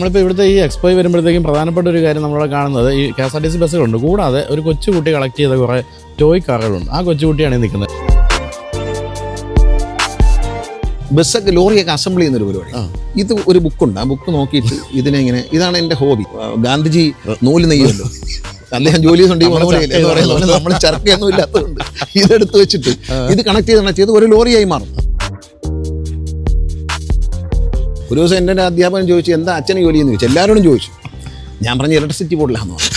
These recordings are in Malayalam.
നമ്മളിപ്പോൾ ഇവിടുത്തെ ഈ എക്സ്പോയിൽ വരുമ്പോഴത്തേക്കും പ്രധാനപ്പെട്ട ഒരു കാര്യം നമ്മളിവിടെ കാണുന്നത് ഈ K S R T C ബസ്സുകളുണ്ട്. കൂടാതെ ഒരു കൊച്ചുകുട്ടി കളക്ട് ചെയ്ത കുറേ ടോയ് കാറുകളുണ്ട് ആ കൊച്ചുകുട്ടിയാണ് ഈ നിൽക്കുന്നത്. ബസ്സൊക്കെ ലോറിയൊക്കെ അസംബിൾ ചെയ്യുന്ന ഒരു പരിപാടി. ഇത് ഒരു ബുക്കുണ്ട്. ആ ബുക്ക് നോക്കിയിട്ട് ഇതിനെ ഇങ്ങനെ ഇതാണ് എന്റെ ഹോബി. ഗാന്ധിജി നൂൽ നെയ്യുമല്ലോ. അദ്ദേഹം ജോലി പറയുന്ന നമ്മൾ ചർക്കയൊന്നും ഇല്ലാത്തതുകൊണ്ട്. ഇതെടുത്ത് വെച്ചിട്ട് ഇത് കണക്ട് ചെയ്ത് കണക്ട് ചെയ്ത് ഒരു ലോറിയായി മാറും. ഒരു ദിവസം എന്റെ ഒരു അധ്യാപകൻ ചോദിച്ചു എന്താ അച്ഛന് ജോലി എന്ന്? ചോദിച്ചു. എല്ലാവരോടും ചോദിച്ചു. ഞാൻ പറഞ്ഞ ഇലക്ട്രിസിറ്റി ബോർഡിലാന്ന് പറഞ്ഞു.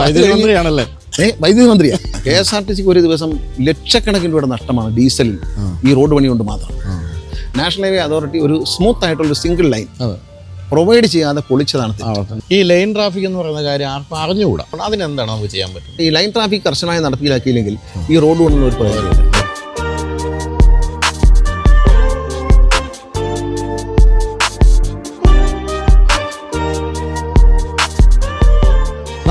വൈദ്യുതി മന്ത്രിയാണല്ലേ? ഏ വൈദ്യുതി മന്ത്രിയാ. കെ എസ് ആർ ടി സിക്ക് ഒരു ദിവസം ലക്ഷക്കണക്കിന് രൂപയുടെ നഷ്ടമാണ് ഡീസലിൽ ഈ റോഡ് പണി കൊണ്ട് മാത്രം. നാഷണൽ ഹൈവേ അതോറിറ്റി ഒരു സ്മൂത്ത് ആയിട്ടുള്ള ഒരു സിംഗിൾ ലൈൻ പ്രൊവൈഡ് ചെയ്യാതെ പൊളിച്ചതാണ് ഈ ലൈൻ ട്രാഫിക് എന്ന് പറയുന്ന കാര്യം ആർക്കും അറിഞ്ഞുകൂടാ? അതിനെന്താണ് നമുക്ക് ചെയ്യാൻ പറ്റും ഈ ലൈൻ ട്രാഫിക് കർശനമായി നടപ്പിലാക്കിയില്ലെങ്കിൽ ഈ റോഡ് കൊണ്ടുള്ള ഒരു പ്രയോജനമില്ല.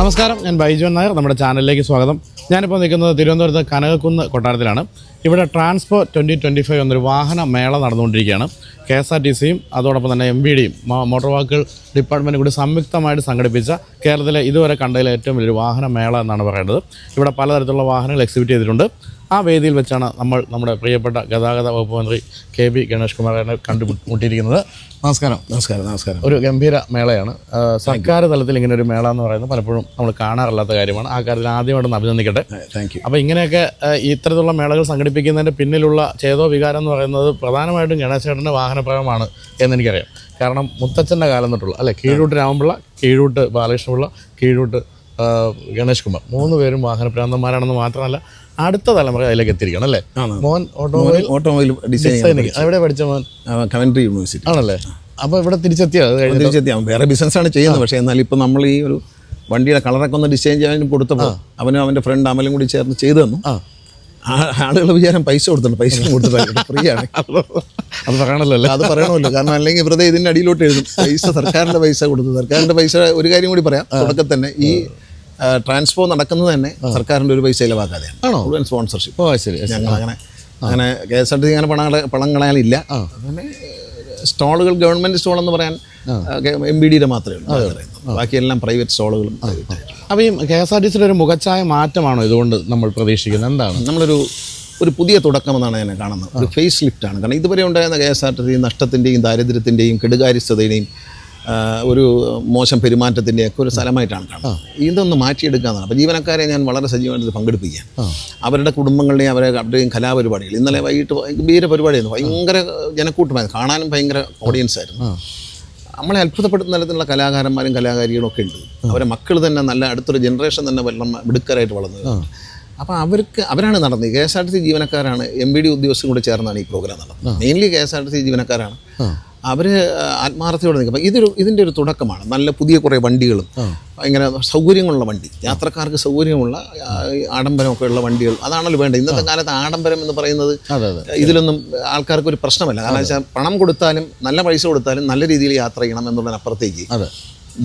നമസ്കാരം ഞാൻ ബൈജോൻ നായർ നമ്മുടെ ചാനലിലേക്ക് സ്വാഗതം. ഞാനിപ്പോൾ നിൽക്കുന്നത് തിരുവനന്തപുരത്ത് കനകക്കുന്ന് കൊട്ടാരത്തിലാണ്. ഇവിടെ ട്രാൻസ്പോ ട്വന്റി ട്വന്റി ഫൈവ് എന്നൊരു വാഹന മേള നടന്നുകൊണ്ടിരിക്കുകയാണ്. കെ എസ് ആർ ടി സിയും അതോടൊപ്പം തന്നെ എം ബി ഡിയും മോട്ടോർ വാക്കുകൾ ഡിപ്പാർട്ട്മെന്റും കൂടി സംയുക്തമായിട്ട് സംഘടിപ്പിച്ച കേരളത്തിലെ ഇതുവരെ കണ്ടതിലെ ഏറ്റവും വലിയൊരു വാഹന മേള എന്നാണ് പറയേണ്ടത് ഇവിടെ പലതരത്തിലുള്ള വാഹനങ്ങൾ എക്സിബിറ്റ് ചെയ്തിട്ടുണ്ട്. ആ വേദിയിൽ വെച്ചാണ് നമ്മൾ നമ്മുടെ പ്രിയപ്പെട്ട ഗതാഗത വകുപ്പ് മന്ത്രി കെ ബി ഗണേഷ് കുമാറിനെ കണ്ടുമുട്ടിയിരിക്കുന്നത് നമസ്കാരം നമസ്കാരം നമസ്കാരം. ഒരു ഗംഭീര മേളയാണ്. സർക്കാർ തലത്തിൽ ഇങ്ങനെ ഒരു മേള എന്ന് പറയുന്നത് പലപ്പോഴും നമ്മൾ കാണാറില്ലാത്ത കാര്യമാണ്. ആ കാര്യത്തിൽ ആദ്യമായിട്ടൊന്ന് അഭിനന്ദിക്കട്ടെ. താങ്ക് യു അപ്പോൾ ഇങ്ങനെയൊക്കെ ഇത്തരത്തിലുള്ള മേളകൾ സംഘടിപ്പിക്കുന്നതിന്റെ പിന്നിലുള്ള ചേതോ വികാരം എന്ന് പറയുന്നത് പ്രധാനമായിട്ടും ഗണേശേട്ടന്റെ വാഹനപ്രയോഗമാണ് എന്നെനിക്കറിയാം കാരണം മുത്തച്ഛന്റെ കാലം തൊട്ടുള്ള അല്ലെ കീഴൂട്ട് രാമപിള്ള കീഴൂട്ട് ബാലകൃഷ്ണപിള്ള കീഴൂട്ട് ഗണേഷ് കുമാർ. മൂന്ന് പേരും വാഹനപ്രാന്തന്മാരാണെന്ന് മാത്രമല്ല അടുത്ത തലമുറ അതിലേക്ക് എത്തിയിരിക്കണം അല്ലേ? മോൻ ഓട്ടോമൊബൈൽ ഓട്ടോമൊബൈൽ ഡിസൈനിങ് എവിടെ പഠിച്ച മോൻ? കവൻട്രി യൂണിവേഴ്സിറ്റി ആണല്ലേ? അപ്പോൾ ഇവിടെ തിരിച്ചെത്തിയോ? തിരിച്ചെത്തിയാ വേറെ ബിസിനസ്സാണ് ചെയ്യുന്നത്. പക്ഷേ എന്നാൽ ഇപ്പം നമ്മൾ ഈ ഒരു വണ്ടിയുടെ കളറൊക്കെ ഒന്ന് ഡിസൈൻ ചെയ്യാൻ കൊടുത്തപ്പോൾ അവനും അവന്റെ ഫ്രണ്ട് അമലും കൂടി ചേർന്ന് ചെയ്തു തന്നു. ആളുകൾ വിചാരം പൈസ കൊടുത്തിട്ടുണ്ട്. പൈസ കൊടുത്തിട്ടുണ്ട് ഫ്രീ ആണ്. അത് പറയണല്ലോ അല്ലേ? അത് പറയണമല്ലോ. കാരണം അല്ലെങ്കിൽ വെറുതെ ഇതിന്റെ അടിയിലോട്ട് എഴുതും. പൈസ സർക്കാരിന്റെ പൈസ കൊടുത്തു. സർക്കാരിന്റെ പൈസ ഒരു കാര്യം കൂടി പറയാം. തുടക്കത്തിൽ തന്നെ ഈ ആ, ട്രാൻസ്പോ നടക്കുന്നത് തന്നെ സർക്കാരിന്റെ ഒരു പൈസ ഇലവാക്കാതെയാണ് ആണോ? മുഴുവൻ സ്പോൺസർഷിപ്പ് ഓ ശരി. ഞങ്ങൾ അങ്ങനെ അങ്ങനെ K S R T C അങ്ങനെ പണം പണം കളയാനില്ല പിന്നെ സ്റ്റോളുകൾ ഗവൺമെന്റ് സ്റ്റോൾ എന്ന് പറയാൻ എം ബി ഡിയുടെ മാത്രമേ ഉള്ളൂ. ബാക്കിയെല്ലാം പ്രൈവറ്റ് സ്റ്റോളുകളും അപ്പോൾ ഈ കെ എസ് ആർ ടി സിയുടെ ഒരു മുഖച്ഛായ മാറ്റമാണോ ഇതുകൊണ്ട് നമ്മൾ പ്രതീക്ഷിക്കുന്നത്? എന്താണ്? നമ്മളൊരു ഒരു പുതിയ തുടക്കമെന്നാണ് ഞാൻ കാണുന്നത്. ഒരു ഫേസ് ലിഫ്റ്റാണ് കാരണം ഇതുവരെ ഉണ്ടായിരുന്ന K S R T C നഷ്ടത്തിന്റെയും ദാരിദ്ര്യത്തിന്റെയും കെടുകാര്യസ്ഥതയുടെയും ഒരു മോശം പെരുമാറ്റത്തിന്റെയൊക്കെ ഒരു സ്ഥലമായിട്ടാണ് കാണുന്നത്. ഇതൊന്ന് മാറ്റിയെടുക്കാന്നാണ്. അപ്പോൾ ജീവനക്കാരെ ഞാൻ വളരെ സജീവമായിട്ട് പങ്കെടുപ്പിക്കാം പങ്കെടുപ്പിക്കാൻ അവരുടെ കുടുംബങ്ങളുടെയും അവരെ അവരുടെയും കലാപരിപാടികൾ. ഇന്നലെ വൈകിട്ട് ഗംഭീര പരിപാടിയായിരുന്നു. ഭയങ്കര ജനക്കൂട്ടമായിരുന്നു. കാണാനും ഭയങ്കര ഓഡിയൻസ് ആയിരുന്നു. നമ്മളെ അത്ഭുതപ്പെടുത്തുന്ന തരത്തിലുള്ള കലാകാരന്മാരും കലാകാരികളും ഒക്കെ ഉണ്ട്. അവരെ മക്കൾ തന്നെ നല്ല അടുത്തൊരു ജനറേഷൻ തന്നെ വെള്ളം മിടുക്കരായിട്ട് വളർന്നത്. അപ്പോൾ അവർക്ക് അവരാണ് നടന്നത്. K S R T C ജീവനക്കാരാണ് എം ബി ഡി ഉദ്യോഗസ്ഥരും കൂടെ ചേർന്നാണ് ഈ പ്രോഗ്രാം നടന്നത്. Mainly K S R T C ജീവനക്കാരാണ്. അവർ ആത്മാർത്ഥയോടെ നിൽക്കും. അപ്പം ഇതൊരു ഇതിന്റെ ഒരു തുടക്കമാണ്. നല്ല പുതിയ കുറേ വണ്ടികളും ഭയങ്കര സൗകര്യങ്ങളുള്ള വണ്ടി. യാത്രക്കാർക്ക് സൗകര്യമുള്ള ആഡംബരമൊക്കെ ഉള്ള വണ്ടികൾ. അതാണല്ലോ വേണ്ടത്. ഇന്നത്തെ കാലത്ത് ആഡംബരം എന്ന് പറയുന്നത് ഇതിലൊന്നും ആൾക്കാർക്ക് ഒരു പ്രശ്നമല്ല. കാരണം വെച്ചാൽ പണം കൊടുത്താലും നല്ല പൈസ കൊടുത്താലും നല്ല രീതിയിൽ യാത്ര ചെയ്യണം എന്നുള്ളതിനപ്പുറത്തേക്ക് അതെ.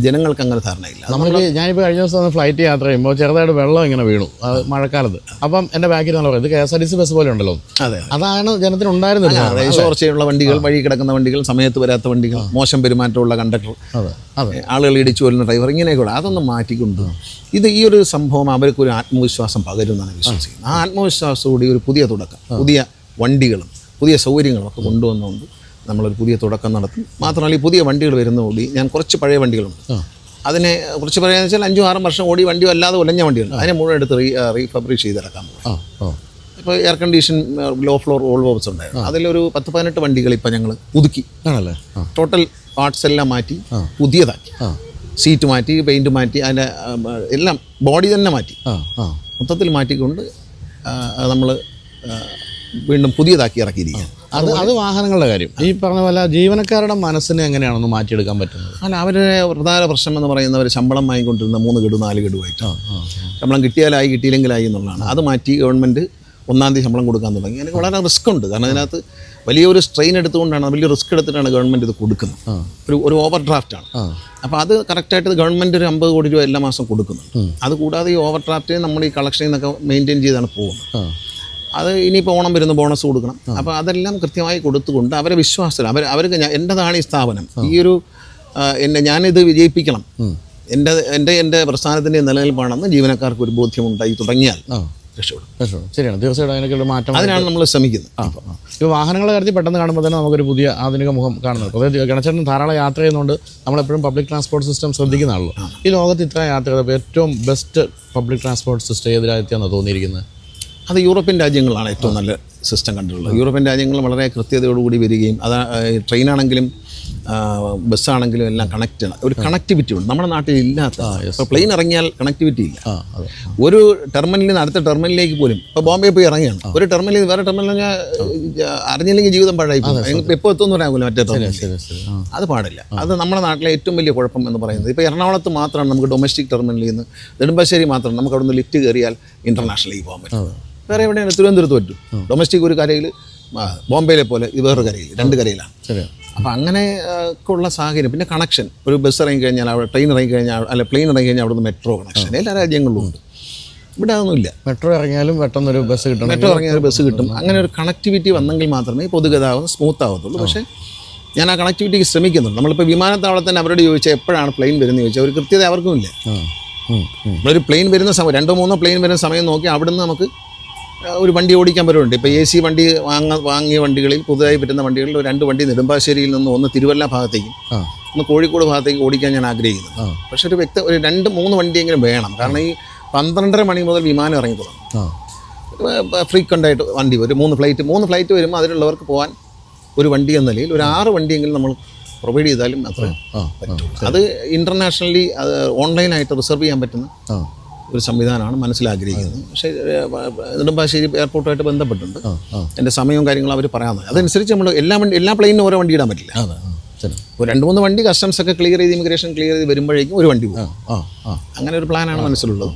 ജനങ്ങൾക്ക് അങ്ങനെ ധാരണയില്ല. നമുക്ക് ഞാനിപ്പോൾ കഴിഞ്ഞ ദിവസം ഒന്ന് ഫ്ലൈറ്റ് യാത്ര ചെയ്യുമ്പോൾ ചെറുതായിട്ട് വെള്ളം ഇങ്ങനെ വീണു. മഴക്കാലത്ത്. അപ്പം എന്റെ ബാക്കിൽ നല്ല പറയുന്നത് K S R T C bus പോലെ ഉണ്ടല്ലോ. അതെ അതാണ് ജനത്തിന് ഉണ്ടായിരുന്നത് അതെ ചോർച്ചയുള്ള വണ്ടികൾ വഴി കിടക്കുന്ന വണ്ടികൾ സമയത്ത് വരാത്ത വണ്ടികൾ മോശം പെരുമാറ്റമുള്ള കണ്ടക്ടർ അതെ ആളുകൾ ഇടിച്ചു വരുന്ന ഡ്രൈവർ ഇങ്ങനെയൊക്കെ അതൊന്നും മാറ്റിക്കൊണ്ട് ഇത് ഈ ഒരു സംഭവം അവർക്ക് ഒരു ആത്മവിശ്വാസം പകരുമെന്നാണ് വിശ്വസിക്കുന്നത്. ആ ആത്മവിശ്വാസത്തോടെ ഒരു പുതിയ തുടക്കം പുതിയ വണ്ടികളും പുതിയ സൗകര്യങ്ങളും ഒക്കെ കൊണ്ടുവന്നുകൊണ്ട് നമ്മളൊരു പുതിയ തുടക്കം നടത്തും. മാത്രമല്ല ഈ പുതിയ വണ്ടികൾ വരുന്ന ഓടി ഞാൻ കുറച്ച് പഴയ വണ്ടികളുണ്ട്. അതിനെ കുറച്ച് പറയുക വെച്ചാൽ അഞ്ചും ആറും വർഷം ഓടി വണ്ടി അല്ലാതെ ഒലഞ്ഞ വണ്ടിയുണ്ട് അതിനെ മുഴുവൻ എടുത്ത് റീ റീഫബ്രിഷ് ചെയ്തിറക്കാൻ പോകും ഇപ്പോൾ air condition low floor Volvos ഉണ്ടായിരുന്നു. അതിലൊരു പത്ത് പതിനെട്ട് വണ്ടികൾ ഇപ്പം ഞങ്ങൾ പുതുക്കി. ആണല്ലേ? ടോട്ടൽ പാർട്സ് എല്ലാം മാറ്റി പുതിയതാക്കി. സീറ്റ് മാറ്റി പെയിന്റ് മാറ്റി അതിന്റെ എല്ലാം ബോഡി തന്നെ മാറ്റി. മൊത്തത്തിൽ മാറ്റിക്കൊണ്ട് നമ്മൾ വീണ്ടും പുതിയതാക്കി ഇറക്കിയിരിക്കുക അത് അത് വാഹനങ്ങളുടെ കാര്യം. ഈ പറഞ്ഞ പോലെ ജീവനക്കാരുടെ മനസ്സിനെ എങ്ങനെയാണെന്ന് മാറ്റിയെടുക്കാൻ പറ്റുന്നത്? അല്ല അവരുടെ പ്രധാന പ്രശ്നം എന്ന് പറയുന്നവർ ശമ്പളം വാങ്ങിക്കൊണ്ടിരുന്ന മൂന്ന് ഗഡു നാല് ഗഡുവായിട്ട് ശമ്പളം കിട്ടിയാലായി കിട്ടിയില്ലെങ്കിലായി എന്നുള്ളതാണ്. അത് മാറ്റി ഗവൺമെന്റ് ഒന്നാം തീയതി ശമ്പളം കൊടുക്കാൻ തുടങ്ങി. എനിക്ക് വളരെ റിസ്ക് ഉണ്ട്. കാരണം അതിനകത്ത് വലിയൊരു സ്ട്രെയിൻ എടുത്തുകൊണ്ടാണ് വലിയ റിസ്ക് എടുത്തിട്ടാണ് ഗവൺമെന്റ് ഇത് കൊടുക്കുന്നത്. ഒരു ഒരു ഓവർ ഡ്രാഫ്റ്റാണ് അപ്പോൾ അത് കറക്റ്റായിട്ട് ഗവൺമെന്റ് ഒരു അമ്പത് കോടി രൂപ എല്ലാ മാസം കൊടുക്കുന്നുണ്ട്. അത് കൂടാതെ ഈ ഓവർ ഡ്രാഫ്റ്റ് നമ്മൾ ഈ കളക്ഷനിൽ നിന്നൊക്കെ മെയിന്റെയിൻ ചെയ്താണ് പോകുന്നത്. അത് ഇനിയിപ്പോൾ ഓണം വരുന്ന ബോണസ് കൊടുക്കണം. അപ്പോൾ അതെല്ലാം കൃത്യമായി കൊടുത്തുകൊണ്ട് അവരെ വിശ്വാസത്തിൽ അവർ അവർക്ക് എന്റെതാണ് ഈ സ്ഥാപനം? ഈ ഒരു എന്നെ ഞാനിത് വിജയിപ്പിക്കണം. എന്റെ എന്റെ എന്റെ പ്രസ്ഥാനത്തിന്റെ നിലനിൽപ്പാണെന്ന് ജീവനക്കാർക്ക് ഒരു ബോധ്യമുണ്ടായി തുടങ്ങിയാൽ. രക്ഷപ്പെടും. ശരിയാണ്. തീർച്ചയായിട്ടും അതിനൊക്കെ ഒരു മാറ്റം അതിനാണ് നമ്മൾ ശ്രമിക്കുന്നത്. ഇപ്പോൾ വാഹനങ്ങളുടെ കാര്യത്തിൽ പെട്ടെന്ന് കാണുമ്പോൾ തന്നെ നമുക്കൊരു പുതിയ ആധുനിക മുഖം കാണുന്നത് അതായത് ഗണചേട്ടൻ ധാരാളം യാത്ര ചെയ്യുന്നതുകൊണ്ട് നമ്മളെപ്പോഴും പബ്ലിക് ട്രാൻസ്പോർട്ട് സിസ്റ്റം ശ്രദ്ധിക്കുന്ന ആണല്ലോ ഈ ലോകത്ത് ഇത്ര യാത്ര ഏറ്റവും ബെസ്റ്റ് പബ്ലിക് ട്രാൻസ്പോർട്ട് സിസ്റ്റം ഏത് രാജ്യത്തെയാണെന്ന് തോന്നിയിരിക്കുന്നത്? അത് യൂറോപ്യൻ രാജ്യങ്ങളാണ് ഏറ്റവും നല്ല സിസ്റ്റം കണ്ടിട്ടുള്ളത്. യൂറോപ്യൻ രാജ്യങ്ങൾ വളരെ കൃത്യതയോടുകൂടി വരികയും അത് ട്രെയിനാണെങ്കിലും ബസ്സാണെങ്കിലും എല്ലാം കണക്റ്റ് ആണ്. ഒരു കണക്ടിവിറ്റി ഉണ്ട്. നമ്മുടെ നാട്ടിൽ ഇല്ലാത്ത ഇപ്പോൾ പ്ലെയിൻ ഇറങ്ങിയാൽ കണക്ടിവിറ്റി ഇല്ല. ഒരു ടെർമിനലിൽ നിന്ന് അടുത്ത ടെർമിനലിലേക്ക് പോലും ഇപ്പോൾ ബോംബെ പോയി ഇറങ്ങിയാണ് ഒരു ടെർമിനലിൽ വേറെ ടെർമിനലിൽ അറിഞ്ഞില്ലെങ്കിൽ ജീവിതം പാഴായി പോകും എപ്പോൾ എത്തുമെന്ന് പറയാൻ പോലും മറ്റേ അത് പാടില്ല. അത് നമ്മുടെ നാട്ടിലെ ഏറ്റവും വലിയ കുഴപ്പം എന്ന് പറയുന്നത്. ഇപ്പോൾ എറണാകുളത്ത് മാത്രമാണ് നമുക്ക് ഡൊമസ്റ്റിക് ടെർമിനലിൽ നിന്ന് നെടുമ്പാശ്ശേരി മാത്രമാണ് നമുക്ക് അവിടെ നിന്ന് ലിഫ്റ്റ് കയറിയാൽ ഇന്റർനാഷണലിലേക്ക് പോകാൻ പറ്റും. വേറെ എവിടെയാണ്? തിരുവനന്തപുരത്ത് പറ്റും. ഡൊമസ്റ്റിക് ഒരു കരയിൽ ബോംബെയിലെ പോലെ ഇത് വേറൊരു കരയിൽ രണ്ട് കരയിലാണ് ശരിയാണ് അപ്പോൾ അങ്ങനെ ഒക്കെ ഉള്ള സാഹചര്യം. പിന്നെ കണക്ഷൻ ഒരു ബസ് ഇറങ്ങി കഴിഞ്ഞാൽ അവിടെ ട്രെയിൻ ഇറങ്ങി കഴിഞ്ഞാൽ അല്ല പ്ലെയിൻ ഇറങ്ങി കഴിഞ്ഞാൽ അവിടെ നിന്ന് മെട്രോ കണക്ഷൻ എല്ലാ രാജ്യങ്ങളിലും ഉണ്ട്. ഇവിടെ അതൊന്നുമില്ല മെട്രോ ഇറങ്ങിയാലും പെട്ടെന്ന് ഒരു ബസ് കിട്ടും മെട്രോ ഇറങ്ങിയാൽ ഒരു ബസ് കിട്ടും അങ്ങനെ ഒരു കണക്ടിവിറ്റി വന്നെങ്കിൽ മാത്രമേ പൊതുഗതാഗതം സ്മൂത്ത് ആവത്തുള്ളൂ. പക്ഷേ ഞാൻ ആ കണക്ടിവിറ്റിക്ക് ശ്രമിക്കുന്നുണ്ട്. നമ്മളിപ്പോൾ തന്നെ അവരോട് ചോദിച്ചാൽ എപ്പോഴാണ് പ്ലെയിൻ വരുന്നത് ചോദിച്ചാൽ ഒരു കൃത്യത അവർക്കും ഇല്ല. ഒരു പ്ലെയിൻ വരുന്ന സമയം രണ്ടോ മൂന്നോ പ്ലെയിൻ വരുന്ന സമയം നോക്കി അവിടുന്ന് നമുക്ക് ഒരു വണ്ടി ഓടിക്കാൻ പറ്റുന്നുണ്ട്. ഇപ്പോൾ എ സി വണ്ടി വാങ്ങ വാങ്ങിയ വണ്ടികളിൽ പുതുതായി പറ്റുന്ന വണ്ടികളിൽ ഒരു രണ്ട് വണ്ടി നെടുമ്പാശ്ശേരിയിൽ നിന്ന് ഒന്ന് തിരുവല്ല ഭാഗത്തേക്കും ഒന്ന് കോഴിക്കോട് ഭാഗത്തേക്ക് ഓടിക്കാൻ ഞാൻ ആഗ്രഹിക്കുന്നു. പക്ഷെ ഒരു വ്യക്തി ഒരു രണ്ട് മൂന്ന് വണ്ടിയെങ്കിലും വേണം. കാരണം ഈ പന്ത്രണ്ടര മണി മുതൽ വിമാനം ഇറങ്ങി തുടങ്ങും. ഫ്രീക്വന്റ് ആയിട്ട് വണ്ടി വരും. മൂന്ന് ഫ്ലൈറ്റ് മൂന്ന് ഫ്ലൈറ്റ് വരുമ്പോൾ അതിലുള്ളവർക്ക് പോകാൻ ഒരു വണ്ടി എന്ന നിലയിൽ ഒരു ആറ് വണ്ടിയെങ്കിലും നമ്മൾ പ്രൊവൈഡ് ചെയ്താലും അത്ര ആ പറ്റും അത് ഇന്റർനാഷണലി അത് ഓൺലൈനായിട്ട് റിസർവ് ചെയ്യാൻ പറ്റുന്ന ഒരു സംവിധാനമാണ് മനസ്സിലാഗ്രഹിക്കുന്നത്. പക്ഷേ നെടുമ്പാശ്ശേരി എയർപോർട്ടുമായിട്ട് ബന്ധപ്പെട്ടുണ്ട് എന്റെ സമയവും കാര്യങ്ങളും അവർ പറയാമെന്ന് അതനുസരിച്ച് നമ്മൾ എല്ലാ വണ്ടി എല്ലാ പ്ലെയിനും ഓരോ വണ്ടി ഇടാൻ പറ്റില്ല. ഒരു രണ്ട് മൂന്ന് വണ്ടി കസ്റ്റംസ് ഒക്കെ ക്ലിയർ ചെയ്ത് ഇമിഗ്രേഷൻ ക്ലിയർ ചെയ്ത് വരുമ്പോഴേക്കും ഒരു വണ്ടി പോകും. അങ്ങനെ ഒരു പ്ലാനാണ് മനസ്സിലുള്ളത്.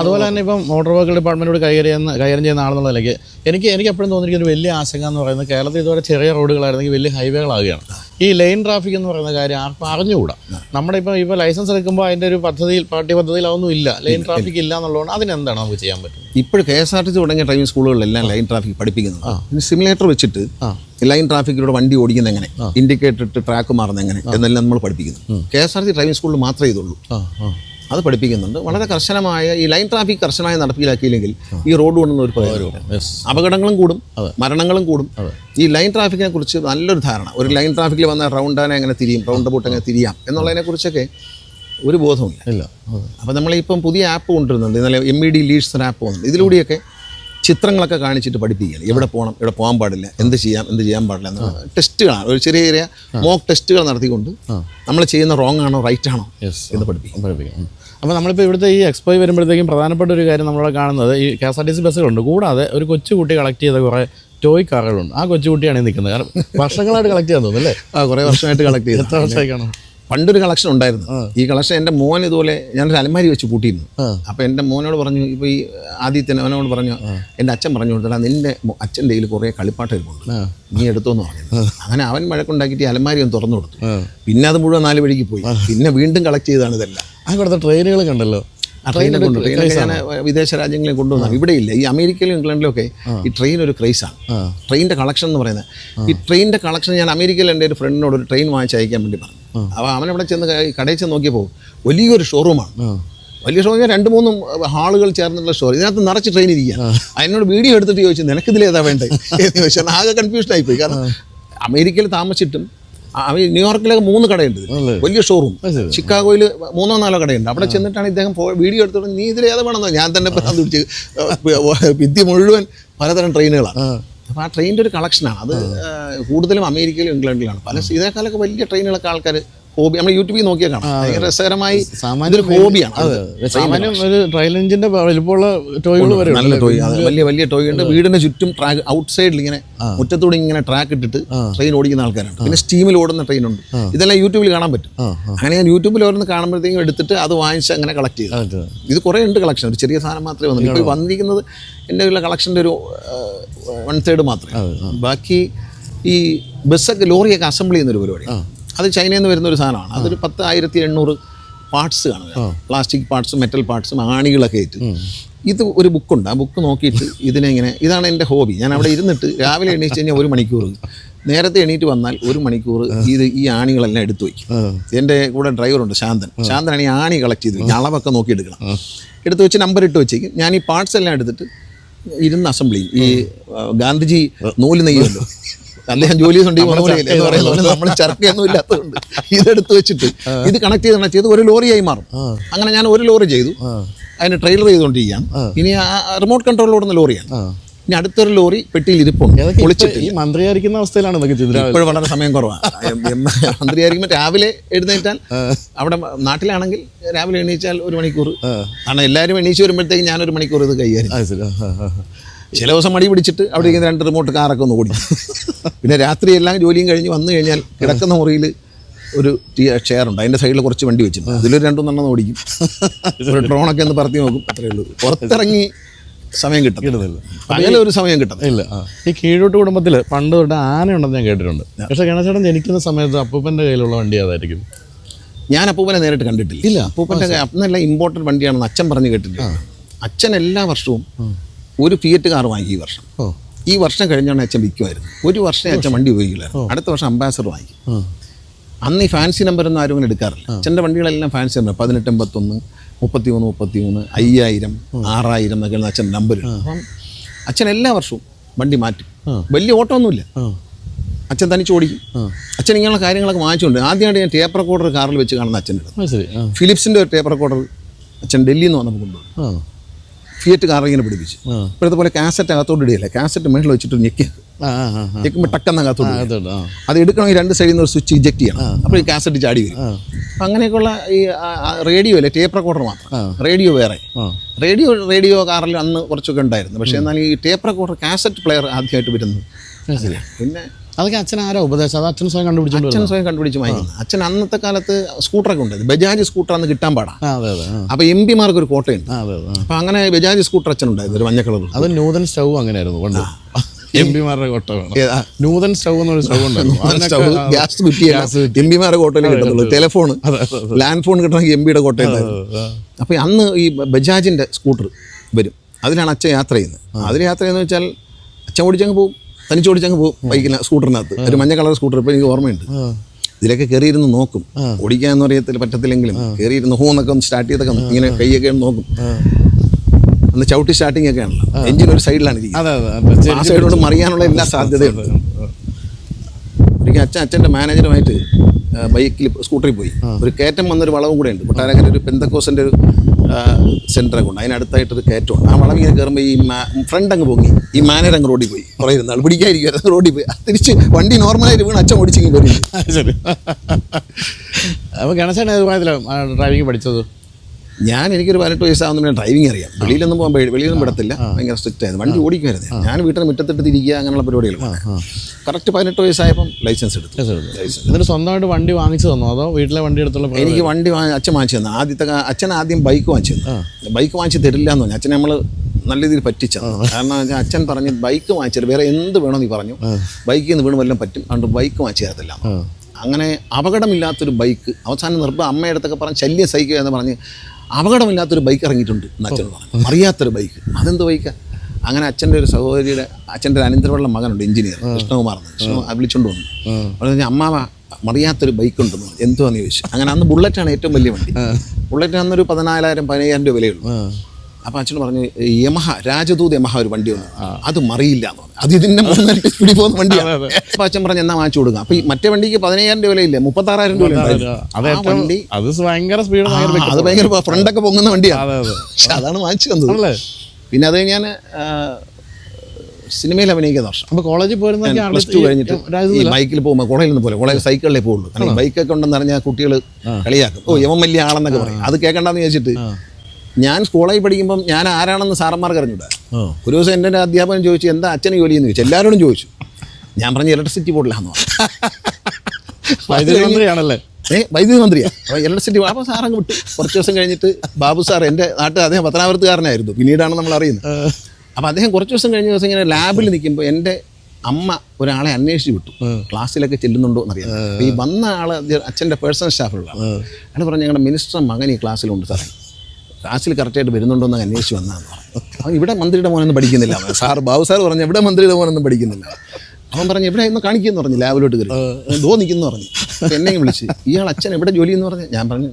അതുപോലെ തന്നെ ഇപ്പം മോട്ടോർ വെഹിക്കിൾ ഡിപ്പാർട്ട്മെന്റോട് കൈകാര്യം കൈകാര്യം ചെയ്യുന്ന ആളെന്നുള്ള നിലയ്ക്ക് എനിക്ക് എനിക്ക് എപ്പോഴും തോന്നിയിരിക്കുന്ന ഒരു വലിയ ആശങ്ക എന്ന് പറയുന്നത് കേരളത്തിൽ ഇതുവരെ ചെറിയ റോഡുകളായിരുന്നെങ്കിൽ വലിയ ഹൈവേകളാകുകയാണ് ഈ ലൈൻ ട്രാഫിക് എന്ന് പറയുന്ന കാര്യം ആർക്കും അറിഞ്ഞുകൂടാ. നമ്മുടെ ഇപ്പം ഇപ്പോൾ ലൈസൻസ് എടുക്കുമ്പോൾ അതിന്റെ ഒരു പദ്ധതിയിൽ പാർട്ടി പദ്ധതിയിൽ അതൊന്നും ഇല്ല ലൈൻ ട്രാഫിക് ഇല്ല എന്നുള്ളതുകൊണ്ട് അതിനെന്താണ് നമുക്ക് ചെയ്യാൻ പറ്റും ഇപ്പോൾ K S R T C തുടങ്ങിയ ഡ്രൈവിംഗ് സ്കൂളുകളിലെല്ലാം ലൈൻ ട്രാഫിക് പഠിപ്പിക്കുന്നുണ്ട്. പിന്നെ സിമുലേറ്റർ വെച്ചിട്ട് ലൈൻ ട്രാഫിക്കിലൂടെ വണ്ടി ഓടിക്കുന്ന എങ്ങനെ? ഇൻഡിക്കേറ്റർ ട്രാക്ക് മാറുന്ന എങ്ങനെ? എന്നെല്ലാം നമ്മൾ പഠിപ്പിക്കുന്നു. K S R T driving സ്കൂളിൽ മാത്രമേ ഇതുള്ളൂ. അത് പഠിപ്പിക്കുന്നുണ്ട്. വളരെ കർശനമായ ഈ ലൈൻ ട്രാഫിക് കർശനമായി നടപ്പിലാക്കിയില്ലെങ്കിൽ ഈ റോഡ് കൊണ്ടുവന്ന ഒരു പ്രയോജനമില്ല അപകടങ്ങളും കൂടും മരണങ്ങളും കൂടും. ഈ ലൈൻ ട്രാഫിക്കിനെ കുറിച്ച് നല്ലൊരു ധാരണ. ഒരു ലൈൻ ട്രാഫിക്കിൽ വന്ന റൗണ്ടാനെ എങ്ങനെ തിരിയും റൗണ്ട് ബോട്ട് എങ്ങനെ തിരിയാം എന്നുള്ളതിനെ കുറിച്ചൊക്കെ ഒരു ബോധവുമില്ല. ഇല്ല. അപ്പോൾ നമ്മളിപ്പം പുതിയ ആപ്പ് കൊണ്ടുവരുന്നുണ്ട്. ഇന്നലെ M E D leads app വന്നിട്ടുണ്ട്. ഇതിലൂടെയൊക്കെ ചിത്രങ്ങളൊക്കെ കാണിച്ചിട്ട് പഠിപ്പിക്കുകയാണ്. എവിടെ പോകണം എവിടെ പോകാൻ പാടില്ല എന്ത് ചെയ്യാം എന്ത് ചെയ്യാൻ പാടില്ല എന്നുള്ള ടെസ്റ്റുകളാണ്. ഒരു ചെറിയ ചെറിയ മോക്ക് ടെസ്റ്റുകൾ നടത്തിക്കൊണ്ട് നമ്മൾ ചെയ്യുന്ന റോങ് ആണോ റൈറ്റ് ആണോ എന്ന് പഠിപ്പിക്കും. അപ്പോൾ നമ്മളിപ്പോൾ ഇവിടുത്തെ ഈ എക്സ്പോയിൽ വരുമ്പോഴത്തേക്കും പ്രധാനപ്പെട്ട ഒരു കാര്യം നമ്മളിവിടെ കാണുന്നത് ഈ K S R T C ബസ്സുകളുണ്ട്. കൂടാതെ ഒരു കൊച്ചുകുട്ടി കളക്ട് ചെയ്ത കുറേ ടോയ് കാറുകളുണ്ട് ആ കൊച്ചുകുട്ടിയാണ് നിൽക്കുന്നത്. കാരണം വർഷങ്ങളായിട്ട് കളക്ട് ചെയ്യാൻ തോന്നുന്നു അല്ലേ? ആ കുറേ വർഷമായിട്ട് കളക്ട് ചെയ്തു. എത്ര വർഷമായി കാണും പണ്ടൊരു കളക്ഷൻ ഉണ്ടായിരുന്നു. ഈ കളക്ഷൻ എന്റെ മോൻ ഇതുപോലെ ഞാനൊരു അലമാരി വെച്ച് കൂട്ടിയിരുന്നു. അപ്പോൾ എന്റെ മോനോട് പറഞ്ഞു ഇപ്പോൾ ഈ ആദ്യത്തെ അവനോട് പറഞ്ഞു എന്റെ അച്ഛൻ പറഞ്ഞു കൊടുത്തടാ നിന്റെ അച്ഛന്റെ കയ്യിൽ കുറേ കളിപ്പാട്ട് ഇരിപ്പുണ്ട് നീ എടുത്തോന്ന് പറഞ്ഞു അങ്ങനെ അവൻ മഴക്കുണ്ടാക്കിയിട്ട് ഈ അലമാരി ഒന്ന് തുറന്നു കൊടുത്തു. പിന്നെ അത് മുഴുവൻ നാല് വഴിക്ക് പോയി. പിന്നെ വീണ്ടും കളക്ട് ചെയ്താണ് ഇതെല്ലാം. ആ കൊടുത്ത ട്രെയിനുകൾ കണ്ടല്ലോ. ആ ട്രെയിനെ കൊണ്ട് ഞാൻ വിദേശ രാജ്യങ്ങളിൽ കൊണ്ടുവന്നു. ഇവിടെ ഇല്ല ഈ അമേരിക്കയിലും ഇംഗ്ലണ്ടിലും ഒക്കെ ഈ ട്രെയിൻ ഒരു ക്രൈസാണ് ആ. ട്രെയിനിന്റെ കളക്ഷൻ എന്ന് പറയുന്നത്. ഈ ട്രെയിനിന്റെ കളക്ഷൻ ഞാൻ അമേരിക്കയിൽ എന്റെ ഒരു ഫ്രണ്ടിനോട് ഒരു ട്രെയിൻ വാങ്ങിച്ച് അയക്കാൻ വേണ്ടി പറഞ്ഞു. അപ്പോൾ അവനവിടെ ചെന്ന് കടയിൽ ചെന്ന് നോക്കിയപ്പോൾ വലിയൊരു ഷോറൂമാണ് വലിയ ഷോ രണ്ട് മൂന്നും ഹാളുകൾ ചേർന്നുള്ള ഷോ ഇതിനകത്ത് നിറച്ച് ട്രെയിൻ ഇരിക്കുക അതിനോട് വീഡിയോ എടുത്തിട്ട് ചോദിച്ചു നിനക്കിതിലേതാ വേണ്ടത്? എന്ന് ചോദിച്ചാൽ ആകെ കൺഫ്യൂഷൻ ആയിപ്പോയി കാരണം അമേരിക്കയിൽ താമസിച്ചിട്ടും ന്യൂയോർക്കിലൊക്കെ മൂന്ന് കടയുണ്ട് വലിയ ഷോറൂം ചിക്കാഗോയിൽ മൂന്നോ നാലോ കടയുണ്ട്. അവിടെ ചെന്നിട്ടാണ് ഇദ്ദേഹം വീഡിയോ എടുത്തോണ്ട് നീ ഇതിൽ ഏതാ വേണമെന്നോ ഞാൻ തന്നെ പറഞ്ഞു പിടിച്ച് ഭിത്തി മുഴുവൻ പലതരം ട്രെയിനുകളാണ് അപ്പോൾ ആ ട്രെയിനിന്റെ ഒരു കളക്ഷനാണ് അത് കൂടുതലും അമേരിക്കയിലും ഇംഗ്ലണ്ടിലാണ്. പല ഇതേക്കാളൊക്കെ വലിയ ട്രെയിനുകളൊക്കെ ആൾക്കാർ ഹോബി നമ്മൾ യൂട്യൂബിൽ നോക്കിയാൽ കാണാം. രസകരമായി സാമാന്യം ഹോബിയാണ്. സാമാന്യം ഒരു ട്രെയിൻ എഞ്ചിന്റെ വലുപ്പമുള്ള ടോയ്കൾ വരെ നല്ല ടോയ് വലിയ വലിയ ടോയ് ഉണ്ട്. വീടിന് ചുറ്റും ട്രാക്ക് ഔട്ട് സൈഡിൽ ഇങ്ങനെ മുറ്റത്തൂടെ ഇങ്ങനെ ട്രാക്ക് ഇട്ടിട്ട് ട്രെയിൻ ഓടിക്കുന്ന ആൾക്കാരാണ്. പിന്നെ സ്റ്റീമിൽ ഓടുന്ന ട്രെയിൻ ഉണ്ട്. ഇതെല്ലാം യൂട്യൂബിൽ കാണാൻ പറ്റും. അങ്ങനെ ഞാൻ യൂട്യൂബിൽ ഓരോന്ന് കാണുമ്പോഴത്തേക്കും എടുത്തിട്ട് അത് വാങ്ങിച്ച് അങ്ങനെ കളക്ട് ചെയ്തു ഇത് കുറേ ഉണ്ട് കളക്ഷൻ ഒരു ചെറിയ സാധനം മാത്രമേ വന്നുള്ളൂ. ഇപ്പോൾ വന്നിരിക്കുന്നത് എന്റെ ഉള്ള കളക്ഷന്റെ ഒരു വൺ തേർഡ് മാത്രമേ. ബാക്കി ഈ ബസ്സൊക്കെ ലോറിയൊക്കെ അസംബിൾ ചെയ്യുന്ന ഒരു പരിപാടി അത് ചൈനയിൽ നിന്ന് വരുന്ന ഒരു സാധനമാണ്. അതൊരു പത്ത് ആയിരത്തി എണ്ണൂറ് പാർട്സ് കാണുക. പ്ലാസ്റ്റിക് പാർട്സും മെറ്റൽ പാർട്സും ആണികളൊക്കെ ആയിട്ട്. ഇത് ഒരു ബുക്കുണ്ട്. ആ ബുക്ക് നോക്കിയിട്ട് ഇതിനെ ഇങ്ങനെ ഇതാണ് എന്റെ ഹോബി. ഞാൻ അവിടെ ഇരുന്നിട്ട് രാവിലെ എണീച്ച് കഴിഞ്ഞാൽ ഒരു മണിക്കൂർ നേരത്തെ എണീറ്റ് വന്നാൽ ഒരു മണിക്കൂർ ഇത് ഈ ആണികളെല്ലാം എടുത്തു വയ്ക്കും. എന്റെ കൂടെ ഡ്രൈവറുണ്ട് ശാന്തൻ. ശാന്തനാണ് ഈ ആണി കളക്ട് ചെയ്ത് വയ്ക്കും. അളവൊക്കെ നോക്കി എടുക്കണം. എടുത്ത് വെച്ച് നമ്പർ ഇട്ട് വെച്ചേക്കും. ഞാൻ ഈ പാർട്സ് എല്ലാം എടുത്തിട്ട് ഇരുന്ന് അസംബ്ലി ഈ ഗാന്ധിജി നൂൽ നെയ്യുമല്ലോ. അദ്ദേഹം ജോലി നമ്മൾ ചർക്കയൊന്നും ഇല്ലാത്തതുകൊണ്ട്. ഇതെടുത്ത് വെച്ചിട്ട് ഇത് കണക്ട് ചെയ്ത് കണക്ട് ചെയ്ത് ഒരു ലോറിയായി മാറും. അങ്ങനെ ഞാൻ ഒരു ലോറി ചെയ്തു. അതിന് ട്രെയിലർ ചെയ്തുകൊണ്ടിരിക്കുകയാണ്. ഇനി റിമോട്ട് കൺട്രോളിലോടുന്ന ലോറിയാണ്. ഇനി അടുത്തൊരു ലോറി പെട്ടിയിൽ ഇരിപ്പുണ്ട്. പൊളിച്ചിട്ട് ഈ മന്ത്രിയായിരിക്കുന്ന അവസ്ഥയിലാണ് ഇതൊക്കെ ഇപ്പോഴും വളരെ സമയം കുറവാണ്. മന്ത്രിയായിരിക്കുമ്പോൾ രാവിലെ എഴുന്നേറ്റാൽ അവിടെ നാട്ടിലാണെങ്കിൽ രാവിലെ എണീച്ചാൽ ഒരു മണിക്കൂർ. കാരണം എല്ലാവരും എണീച്ച് വരുമ്പോഴത്തേക്ക് ഞാനൊരു മണിക്കൂർ ഇത് കൈകാര്യം. ചില ദിവസം മടി പിടിച്ചിട്ട് അവിടെ ഇരിക്കുന്ന രണ്ട് റിമോട്ട് കാറൊക്കെ ഒന്ന് ഓടി പിന്നെ രാത്രി എല്ലാം ജോലിയും കഴിഞ്ഞ് വന്നു കഴിഞ്ഞാൽ കിടക്കുന്ന മുറിയിൽ ഒരു ചെയർ ഉണ്ട്. അതിന്റെ സൈഡിൽ കുറച്ച് വണ്ടി വെച്ചിട്ടുണ്ട്. അതിലൊരു രണ്ടുമൂന്നെണ്ണം ഓടിക്കും. ഒരു ഡ്രോണൊക്കെ ഒന്ന് പറത്തി നോക്കും. അത്രേ ഉള്ളൂ. പുറത്തിറങ്ങി സമയം കിട്ടുന്നില്ല അങ്ങനെ ഒരു സമയം കിട്ടുന്നത് ഇല്ല. ഈ കീഴോട്ട് കുടുംബത്തിൽ പണ്ട് തൊട്ട് ആന ഉണ്ടെന്ന് ഞാൻ കേട്ടിട്ടുണ്ട്. പക്ഷെ ഗണേശേട്ടൻ ജനിക്കുന്ന സമയത്ത് അപ്പൂപ്പന്റെ കയ്യിലുള്ള വണ്ടി അതായിരിക്കും. ഞാൻ അപ്പൂപ്പനെ നേരിട്ട് കണ്ടിട്ടില്ല. ഇല്ല. അപ്പൂപ്പന്റെ അന്നെല്ലാം ഇമ്പോർട്ടന്റ് വണ്ടിയാണെന്ന് അച്ഛൻ പറഞ്ഞു കേട്ടിട്ടില്ല അച്ഛൻ എല്ലാ വർഷവും ഒരു ഫിയറ്റ് കാർ വാങ്ങി ഈ വർഷം. ഈ വർഷം കഴിഞ്ഞാണ് അച്ഛൻ വിൽക്കുമായിരുന്നു ഒരു വർഷം അച്ഛൻ വണ്ടി ഉപയോഗിക്കില്ലായിരുന്നു. അടുത്ത വർഷം അംബാസഡർ വാങ്ങി. അന്ന് ഈ ഫാൻസി നമ്പർ ഒന്നും ആരും അങ്ങനെ എടുക്കാറില്ല. അച്ഛന്റെ വണ്ടികളെല്ലാം ഫാൻസി നമ്പർ പതിനെട്ട് എൺപത്തൊന്ന് മുപ്പത്തി മൂന്ന് മുപ്പത്തി മൂന്ന് അയ്യായിരം ആറായിരം എന്നൊക്കെ അച്ഛൻ നമ്പർ അപ്പം അച്ഛൻ എല്ലാ വർഷവും വണ്ടി മാറ്റും. വലിയ ഓട്ടമൊന്നുമില്ല. ഒന്നുമില്ല അച്ഛൻ തനിച്ച് ഓടിക്കും. അച്ഛൻ ഇങ്ങനെയുള്ള കാര്യങ്ങളൊക്കെ വാങ്ങിച്ചുകൊണ്ട് ആദ്യമായിട്ട് ഞാൻ ടേപ്പ് റെക്കോർഡർ കാറിൽ വെച്ച് കാണുന്ന അച്ഛന്റെ ഫിലിപ്സിന്റെ ഒരു ടേപ്പ് റെക്കോർഡർ അച്ഛൻ ഡൽഹിയിൽ നിന്ന് വന്നപ്പോൾ ആ. ഫിയറ്റ് കാർ ഇങ്ങനെ പിടിപ്പിച്ച്. ഇപ്പോഴത്തെ പോലെ കാസറ്റ് അകത്തോട്ട് ഇടിയല്ല? കാസറ്റ് മേളിൽ വെച്ചിട്ട് ഞെക്കി. ആ ആ ആ ആ. ഞെക്കുമ്പോൾ ടക്കെന്ന് അകത്തോട്ട് അത് എടുക്കണമെങ്കിൽ രണ്ട് സൈഡിൽ നിന്ന് ഒരു സ്വിച്ച് ഇജക്ട് ചെയ്യണം. അപ്പോൾ ഈ കാസറ്റ് ചാടി വരും. അപ്പം അങ്ങനെയൊക്കെയുള്ള ഈ റേഡിയോ അല്ലേ? ടേപ്പ് റെക്കോർഡർ മാത്രം. റേഡിയോ വേറെ. റേഡിയോ റേഡിയോ കാറിൽ അന്ന് കുറച്ചൊക്കെ ഉണ്ടായിരുന്നു. പക്ഷേ എന്നാൽ ഈ ടേപ്പ് റെക്കോർഡർ കാസറ്റ് പ്ലെയർ ആദ്യമായിട്ട് വരുന്നത്. പിന്നെ അതൊക്കെ അച്ഛൻ ആരാ ഉപദേശം? അത് അച്ഛൻ സ്വയം കണ്ടുപിടിച്ചു അച്ഛൻ സ്വയം കണ്ടുപിടിച്ചു. അച്ഛൻ അന്നത്തെ കാലത്ത് സ്കൂട്ടറൊക്കെ ഉണ്ടായിരുന്നു ബജാജ് സ്കൂട്ടർ അന്ന് കിട്ടാൻ പാടാ. അപ്പൊ എം പിമാർക്ക് ഒരു കോട്ടയുണ്ട്. അപ്പൊ അങ്ങനെ ബജാജ് സ്കൂട്ടർ അച്ഛൻ ഉണ്ടായിരുന്നു ഒരു മഞ്ഞ കളർ അത് നൂതൻ സ്റ്റൗ അങ്ങനെയായിരുന്നു പണ്ട്. എം പിമാരുടെ കൊട്ട വേണം. ഏതാ? നൂതൻ സ്റ്റൗ എന്നൊരു സ്റ്റൗ ഉണ്ടായിരുന്നു. ഗ്യാസ് കുറ്റി. എം പിമാരുടെ കോട്ടയിൽ കിട്ടുന്നുള്ളൂ ടെലിഫോൺ ലാൻഡ് ഫോൺ കിട്ടണമെങ്കിൽ എം പിയുടെ കോട്ടയുണ്ടായിരുന്നു അപ്പൊ അന്ന് ഈ ബജാജിന്റെ സ്കൂട്ടർ വരും. അതിലാണ് അച്ഛൻ യാത്ര ചെയ്യുന്നത്. അതിൽ യാത്ര ചെയ്യുന്നത് വെച്ചാൽ അച്ഛൻ ഓടിച്ചങ്ങ് പോകും. തനിച്ച് ഓടിച്ചങ്ങ് പോകും ബൈക്കിൽ സ്കൂട്ടറിനകത്ത്. ഒരു മഞ്ഞ കളർ സ്കൂട്ടർ ഇപ്പം എനിക്ക് ഓർമ്മയുണ്ട്. ഇതിലൊക്കെ കയറിയിരുന്ന് നോക്കും. ഓടിക്കാന്ന് പറയത്തില്ല പറ്റത്തില്ലെങ്കിലും. കയറിയിരുന്ന് ഹോ എന്നൊക്കെ ഒന്ന് സ്റ്റാർട്ട് ചെയ്തൊക്കെ ഇങ്ങനെ കൈയൊക്കെ നോക്കും. അന്ന് ചവിട്ടി സ്റ്റാർട്ടിംഗ് ഒക്കെ ആണല്ലോ. എഞ്ചിൻ ഒരു സൈഡിലാണ് ഇരിക്കുന്നത്. ആ സൈഡോട് മറിയാനുള്ള എല്ലാ സാധ്യതയുണ്ട് ഒരിക്കൽ അച്ഛൻ അച്ഛന്റെ മാനേജറുമായിട്ട് ബൈക്കിൽ സ്കൂട്ടറിൽ പോയി. ഒരു കയറ്റം വന്നൊരു വളവും കൂടെ ഉണ്ട്. കൊട്ടാരക്കര ഒരു പെന്തക്കോസിന്റെ ഒരു സെന്ററൊക്കെ ഉണ്ട് അതിനടുത്തായിട്ടൊരു കയറ്റമുണ്ട്. ആ വളം ഇങ്ങനെ കയറുമ്പോൾ ഈ ഫ്രണ്ട് അങ്ങ് പൊങ്ങി. ഈ മാനേജർ അങ്ങ് റോഡിൽ പോയി. കുറേ ഇരുന്നാൾ പിടിക്കാതിരിക്കും റോഡിൽ പോയി. തിരിച്ച് വണ്ടി നോർമലായിട്ട് വീണ് അച്ഛൻ ഓടിച്ചെങ്കിൽ പോയി അപ്പോൾ ഗണേശാണ് ഏത് ഡ്രൈവിംഗ് പഠിച്ചത്? ഞാൻ എനിക്കൊരു പതിനെട്ട് വയസ്സാവുന്ന ഡ്രൈവിംഗ് അറിയാം. വെളിയിലൊന്നും പോകാൻ പേടി വെളിയിലൊന്നും വിടത്തില്ല. ഭയങ്കര സ്ട്രിക്റ്റ് ആയിരുന്നു. വണ്ടി ഓടിക്കുമായിരുന്നു ഞാൻ. വീട്ടിൽ മുറ്റത്തിട്ട് തിരിക്കുക അങ്ങനെയുള്ള പരിപാടികൾ. കറക്റ്റ് പതിനെട്ട് വയസ്സായപ്പം ലൈസൻസ് എടുത്തു. എന്നിട്ട് സ്വന്തമായിട്ട് വണ്ടി വാങ്ങിച്ചു തന്നു? അതോ വീട്ടിലെ വണ്ടി എടുത്തുള്ള? എനിക്ക് വണ്ടി വാങ്ങി അച്ഛൻ വാങ്ങിച്ചു തന്നെ. ആദ്യത്തെ അച്ഛൻ ആദ്യം ബൈക്ക് വാങ്ങിച്ചു തന്നെ. ബൈക്ക് വാങ്ങിച്ച് തരില്ല എന്ന് പറഞ്ഞു. അച്ഛനെ നമ്മൾ നല്ല രീതിയിൽ പറ്റിച്ച കാരണം അച്ഛൻ പറഞ്ഞ് ബൈക്ക് വാങ്ങിച്ചത് വേറെ എന്ത് വേണമെന്ന് നീ പറഞ്ഞു. ബൈക്കിൽ നിന്ന് വീണ് വല്ലതും പറ്റും. അതുകൊണ്ട് ബൈക്ക് വാങ്ങിച്ചു തരത്തില്ല. അങ്ങനെ അപകടമില്ലാത്തൊരു ബൈക്ക് അവസാനം നിർബന്ധം അമ്മയുടെ അടുത്തൊക്കെ പറഞ്ഞ് ശല്യം സഹിക്കുക എന്ന് പറഞ്ഞ് അപകടമില്ലാത്തൊരു ബൈക്ക് ഇറങ്ങിയിട്ടുണ്ട് എന്ന് അച്ഛൻ പറഞ്ഞു. അറിയാത്തൊരു ബൈക്ക്. അതെന്ത് ബൈക്കാണ് അങ്ങനെ അച്ഛന്റെ ഒരു സഹോദരിയുടെ അച്ഛന്റെ ഒരു അനന്തരമുള്ള മകനുണ്ട് എഞ്ചിനീയർ കൃഷ്ണകുമാർ. കൃഷ്ണ വിളിച്ചുകൊണ്ട് വന്നു. പറഞ്ഞാൽ അമ്മാവ മറിയാത്തൊരു ബൈക്ക് ഉണ്ടെന്ന്. എന്തുവാന്ന് ചോദിച്ചു. അങ്ങനെ അന്ന് ബുള്ളറ്റാണ് ഏറ്റവും വലിയ വണ്ടി. ബുള്ളറ്റ് അന്നൊരു പതിനാലായിരം പതിനയ്യായിരം രൂപ വിലയുള്ളൂ. അപ്പോൾ അച്ഛൻ പറഞ്ഞു യമഹ രാജദൂത് യമഹ ഒരു വണ്ടി വന്നു. അത് മറിയില്ല എന്ന് പറഞ്ഞു. അത് ഇതിന്റെ സ്പീഡിൽ പോകുന്ന വണ്ടിയാണ് അപ്പോൾ അച്ഛൻ പറഞ്ഞു എന്നാ വാങ്ങിച്ചു കൊടുക്കുക അപ്പോൾ ഈ മറ്റേ വണ്ടിക്ക് പതിനയ്യായിരം രൂപ ഇല്ലേ മുപ്പത്താറായിരം രൂപ. അത് ആ വണ്ടി അത് ഭയങ്കര സ്പീഡ് അത് ഭയങ്കര ഫ്രണ്ടൊക്കെ പൊങ്ങുന്ന വണ്ടിയാണ് പക്ഷെ അതാണ് വാങ്ങിച്ചു തന്നത്. പിന്നെ അത് ഞാൻ സിനിമയിൽ അഭിനയിക്കുന്ന വർഷം. അപ്പോൾ കോളേജിൽ പോയിരുന്ന പ്ലസ് ടു കഴിഞ്ഞിട്ട് ഈ ബൈക്കിൽ പോകുമ്പോൾ കോളേജിൽ നിന്ന് പോലെ കോളേജ് സൈക്കിളിലേ പോകുള്ളൂ കാരണം ബൈക്കൊക്കെ ഉണ്ടെന്ന് അറിഞ്ഞാൽ കുട്ടികൾ കളിയാക്കും. ഓ യമം വലിയ ആളെന്നൊക്കെ പറയും. അത് കേൾക്കണ്ടെന്ന് ചോദിച്ചിട്ട് ഞാൻ സ്കൂളായി പഠിക്കുമ്പം ഞാൻ ആരാണെന്ന് സാറന്മാർക്ക് അറിഞ്ഞൂടാ. ഒരു ദിവസം എന്റെ അധ്യാപകൻ ചോദിച്ചു എന്താ അച്ഛന് ജോലി എന്ന്? ചോദിച്ചു. എല്ലാവരോടും ചോദിച്ചു. ഞാൻ പറഞ്ഞു ഇലക്ട്രിസിറ്റി ബോർഡിലാന്ന് വൈദ്യുതി മന്ത്രിയാണല്ലേ? ഏ വൈദ്യുതി മന്ത്രിയാ. അപ്പോൾ ഇലക്ട്രിസിറ്റി അപ്പോൾ സാറങ്ങ് വിട്ടു. കുറച്ച് ദിവസം കഴിഞ്ഞിട്ട് ബാബു സാർ എന്റെ നാട്ടിൽ അദ്ദേഹം പത്തനാപുരത്തുകാരനായിരുന്നു. പിന്നീടാണ് നമ്മൾ അറിയുന്നത്. അപ്പോൾ അദ്ദേഹം കുറച്ച് ദിവസം കഴിഞ്ഞ ദിവസം ഇങ്ങനെ ലാബിൽ നിൽക്കുമ്പോൾ എന്റെ അമ്മ ഒരാളെ അന്വേഷിച്ച് വിട്ടു. ക്ലാസ്സിലൊക്കെ ചെല്ലുന്നുണ്ടോ എന്നറിയാം ഈ വന്ന ആൾ അച്ഛന്റെ പേഴ്സണൽ സ്റ്റാഫുള്ള അയാൾ പറഞ്ഞു ഞങ്ങളുടെ മിനിസ്റ്റർ മകൻ ഈ ക്ലാസ്സിലുണ്ട് സാറേ. ക്ലാസ്സിൽ കറക്റ്റായിട്ട് വരുന്നുണ്ടോ എന്ന് അന്വേഷിച്ച് വന്നതെന്ന് പറഞ്ഞു. ഇവിടെ മന്ത്രിയുടെ മോനൊന്നും പഠിക്കുന്നില്ല. സാർ ബാബു സാർ പറഞ്ഞു ഇവിടെ മന്ത്രിയുടെ മോനൊന്നും പഠിക്കുന്നില്ല. അവൻ പറഞ്ഞു എവിടെ ഒന്ന് കാണിക്കുമെന്ന് പറഞ്ഞു ലാബിലോട്ട് കയറി. ദോ നിൽക്കുന്നു പറഞ്ഞു. എന്നെയും എന്നെ വിളിച്ച് ഇയാൾ അച്ഛൻ എവിടെ ജോലി എന്ന് പറഞ്ഞു? ഞാൻ പറഞ്ഞു